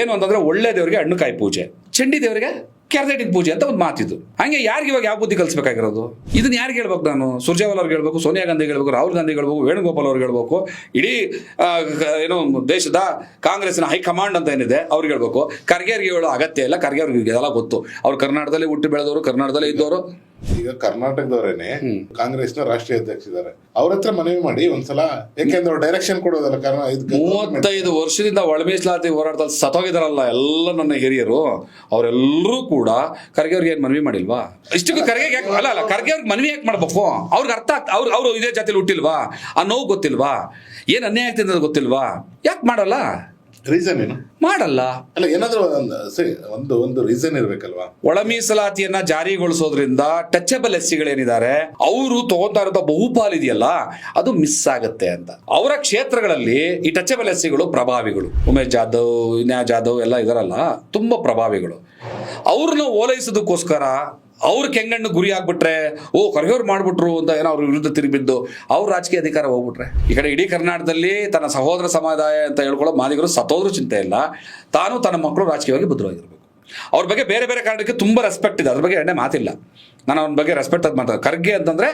[SPEAKER 1] ಏನು ಅಂತಂದ್ರೆ ಒಳ್ಳೆ ದೇವರಿಗೆ ಹಣ್ಣುಕಾಯಿ ಪೂಜೆ. ಚಂಡಿ ದೇವರಿಗೆ ಕೆರ್ದೆಟಿನ ಪೂಜೆ ಅಂತ ಒಂದು ಮಾತಿದ್ದು ಹಂಗೆ ಯಾರಿಗೆ ಇವಾಗ ಯಾವ ಬುದ್ಧಿ ಕಲಿಸ್ಬೇಕಾಗಿರೋದು? ಇದನ್ನ ಯಾರಿಗೆ ಹೇಳ್ಬೇಕು ನಾನು? ಸುರ್ಜೇವಾಲ್ ಅವ್ರಿಗೆ ಹೇಳ್ಬೇಕು, ಸೋನಿಯಾ ಗಾಂಧಿ ಹೇಳ್ಬೇಕು, ರಾಹುಲ್ ಗಾಂಧಿ ಹೇಳ್ಬೇಕು, ವೇಣುಗೋಪಾಲ್ ಅವ್ರಿಗೆ ಹೇಳ್ಬೇಕು, ಇಡೀ ಏನು, ದೇಶದ ಕಾಂಗ್ರೆಸ್ನ ಹೈಕಮಾಂಡ್ ಅಂತ ಏನಿದೆ, ಅವ್ರಿಗೆ ಹೇಳ್ಬೇಕು. ಖರ್ಗೆವ್ರಿಗೆ ಹೇಳೋ ಅಗತ್ಯ ಇಲ್ಲ, ಖರ್ಗೆ ಅವ್ರಿಗೆ ಇದೆಲ್ಲ ಗೊತ್ತು. ಅವ್ರು ಕರ್ನಾಟಕದಲ್ಲಿ ಹುಟ್ಟಿ ಬೆಳೆದವರು, ಕರ್ನಾಟಕದಲ್ಲೇ ಇದ್ದವರು
[SPEAKER 2] ಈಗ ಕರ್ನಾಟಕದವರೇನೆ ಕಾಂಗ್ರೆಸ್ನ ರಾಷ್ಟ್ರೀಯ ಅಧ್ಯಕ್ಷ ಇದ್ದಾರೆ. ಅವ್ರ ಹತ್ರ ಮನವಿ ಮಾಡಿ ಒಂದ್ಸಲ ಯಾಕೆಂದ್ರೆ ಡೈರೆಕ್ಷನ್ ಕೊಡೋದಲ್ಲ ಕಾರಣ
[SPEAKER 1] ಮೂವತ್ತೈದು ವರ್ಷದಿಂದ ಒಳ ಮೀಸಲಾತಿ ಹೋರಾಟದಲ್ಲಿ ಸತ್ತೋಗಿದಾರಲ್ಲ ಎಲ್ಲ ನನ್ನ ಹಿರಿಯರು ಅವರೆಲ್ಲರೂ ಕೂಡ ಖರ್ಗೆ ಅವ್ರಿಗೆ ಏನು ಮನವಿ ಮಾಡಿಲ್ವಾ? ಇಷ್ಟಕ್ಕೂ ಖರ್ಗೆ ಯಾಕೆ ಅಲ್ಲ ಅಲ್ಲ ಖರ್ಗೆ ಅವ್ರಿಗೆ ಮನವಿ ಯಾಕೆ ಮಾಡ್ಬೇಕು? ಅವ್ರಿಗೆ ಅರ್ಥ ಆಗ್ತಾ ಅವ್ರು ಅವರು ಇದೇ ಜಾತಿಲಿ ಹುಟ್ಟಿಲ್ವಾ? ಆ ನೋವು ಗೊತ್ತಿಲ್ವಾ? ಏನು ಅನ್ಯಾಯ ಆಗ್ತಿದೆ ಗೊತ್ತಿಲ್ವಾ? ಯಾಕೆ ಮಾಡಲ್ಲ?
[SPEAKER 2] ರೀಸನ್ ಏನು?
[SPEAKER 1] ಮಾಡಲ್ಲ.
[SPEAKER 2] ಅಲ್ಲ ಏನಾದರೂ ಒಂದು ಸರಿ ಒಂದು ಒಂದು ರೀಸನ್ ಇರ್ಬೇಕಲ್ವಾ?
[SPEAKER 1] ಒಳ ಮೀಸಲಾತಿಯನ್ನ ಜಾರಿಗೊಳಿಸೋದ್ರಿಂದ ಟಚಬಲ್ ಎಸ್ಸಿಗಳೇನಿದ್ದಾರೆ ಅವರು ತಗೋತಾ ಇರೋ ಬಹುಪಾಲು ಇದೆಯಲ್ಲ ಅದು ಮಿಸ್ ಆಗುತ್ತೆ ಅಂತ. ಅವರ ಕ್ಷೇತ್ರಗಳಲ್ಲಿ ಈ ಟಚಬಲ್ ಎಸ್ಸಿಗಳು ಪ್ರಭಾವಿಗಳು. ಉಮೇಶ್ ಜಾಧವ್ ಇನ್ಯಾ ಜಾಧವ್ ಎಲ್ಲ ಇದಾರಲ್ಲ ತುಂಬಾ ಪ್ರಭಾವಿಗಳು. ಅವ್ರನ್ನ ಓಲೈಸೋದಕ್ಕೋಸ್ಕರ ಅವ್ರ ಕೆಂಗಣ್ಣು ಗುರಿ ಆಗ್ಬಿಟ್ರೆ, ಓ, ಕರೆಯೋರು ಮಾಡ್ಬಿಟ್ರು ಅಂತ ಏನೋ ಅವ್ರ ವಿರುದ್ಧ ತಿರುಗಿದ್ದು ಅವ್ರ ರಾಜಕೀಯ ಅಧಿಕಾರ ಹೋಗ್ಬಿಟ್ರೆ. ಈ ಕಡೆ ಇಡೀ ಕರ್ನಾಟಕದಲ್ಲಿ ತನ್ನ ಸಹೋದರ ಸಮುದಾಯ ಅಂತ ಹೇಳ್ಕೊಳ್ಳೋ ಮಾದಿಗರು ಸತ್ತೋದ್ರೂ ಚಿಂತೆ ಇಲ್ಲ. ತಾನು ತನ್ನ ಮಕ್ಕಳು ರಾಜಕೀಯವಾಗಿ ಭದ್ರವಾಗಿರ್ಬೇಕು ಅವ್ರ ಬಗ್ಗೆ ಬೇರೆ ಬೇರೆ ಕಾರಣಕ್ಕೆ ತುಂಬ ರೆಸ್ಪೆಕ್ಟ್ ಇದೆ. ಅದ್ರ ಬಗ್ಗೆ ಎಣ್ಣೆ ಮಾತಿಲ್ಲ. ನಾನು ಅವನ ಬಗ್ಗೆ ರೆಸ್ಪೆಕ್ಟ್ ಅದು ಮಾಡ್ತಾರೆ ಖರ್ಗೆ ಅಂತಂದ್ರೆ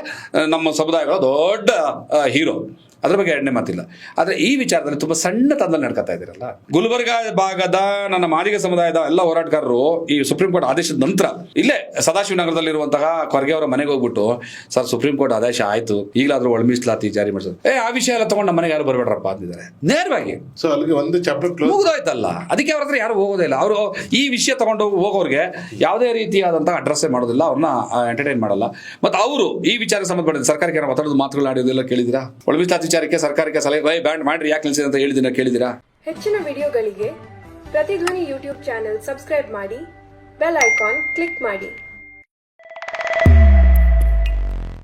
[SPEAKER 1] ನಮ್ಮ ಸಮುದಾಯಗಳ ದೊಡ್ಡ ಹೀರೋ ಅದ್ರ ಬಗ್ಗೆ ಎರಡನೇ ಮಾತಿಲ್ಲ. ಆದ್ರೆ ಈ ವಿಚಾರದಲ್ಲಿ ತುಂಬಾ ಸಣ್ಣ ತಂದಲ್ಲಿ ನಡ್ಕೊತಾ ಇದ್ದೀರಲ್ಲ? ಗುಲ್ಬರ್ಗ ಭಾಗದ ನನ್ನ ಮಾದಿಗ ಸಮುದಾಯದ ಎಲ್ಲ ಹೋರಾಟಗಾರರು ಈ ಸುಪ್ರೀಂ ಕೋರ್ಟ್ ಆದೇಶದ ನಂತರ ಇಲ್ಲೇ ಸದಾಶಿವನಗರದಲ್ಲಿರುವಂತಹ ಖರ್ಗೆ ಅವರ ಮನೆಗೆ ಹೋಗ್ಬಿಟ್ಟು ಸರ್ ಸುಪ್ರೀಂ ಕೋರ್ಟ್ ಆದೇಶ ಆಯ್ತು ಈಗಲಾದ್ರೂ ಒಳ ಮೀಸಲಾತಿ ಜಾರಿ ಮಾಡಿಸೋದು ಏ ಆ ವಿಷಯ ಎಲ್ಲ ತಗೊಂಡು ನಮ್ಮ ಮನೆಗೆ ಯಾರು ಬರಬೇಡ್ರಪ್ಪ? ಅಂದಿದ್ದಾರೆ ನೇರವಾಗಿ.
[SPEAKER 2] ಸೊ ಅಲ್ಲಿಗೆ ಒಂದು ಚಾಪ್ಟರ್
[SPEAKER 1] ಮುಗಿದೋಯ್ತಲ್ಲ. ಅದಕ್ಕೆ ಅವ್ರ ಹತ್ರ ಯಾರು ಹೋಗೋದಿಲ್ಲ ಅವರು ಈ ವಿಷಯ ತಗೊಂಡು ಹೋಗೋರಿಗೆ ಯಾವುದೇ ರೀತಿಯಾದಂತಹ ಅಡ್ರೆಸ್ಸೇ ಮಾಡೋದಿಲ್ಲ. ಅವ್ರನ್ನ ಎಂಟರ್ಟೈನ್ ಮಾಡಲ್ಲ. ಮತ್ತೆ ಅವರು ಈ ವಿಚಾರಕ್ಕೆ ಸಂಬಂಧಪಟ್ಟ ಸರ್ಕಾರಕ್ಕೆ ಮಾತಾಡೋದು ಮಾತುಗಳು ಆಡೋದೆಲ್ಲ ಕೇಳಿದಿರಾ ಒಳ ಮೀಸಲಾತಿ ವಿಚಾರಕ್ಕೆ ಸರ್ಕಾರಕ್ಕೆ ಸಲಹೆ ಬ್ಯಾಂಡ್ ಮಾಡ್ರಿ, ಯಾಕೆ ನಿಲ್ಸಿದೆ ಅಂತ ಹೇಳಿದಿನ ಕೇಳಿದಿರಾ
[SPEAKER 3] ಹೆಚ್ಚಿನ ವಿಡಿಯೋಗಳಿಗೆ ಪ್ರತಿಧ್ವನಿ ಯೂಟ್ಯೂಬ್ ಚಾನೆಲ್ ಸಬ್ಸ್ಕ್ರೈಬ್ ಮಾಡಿ, ಬೆಲ್ ಐಕಾನ್ ಕ್ಲಿಕ್ ಮಾಡಿ.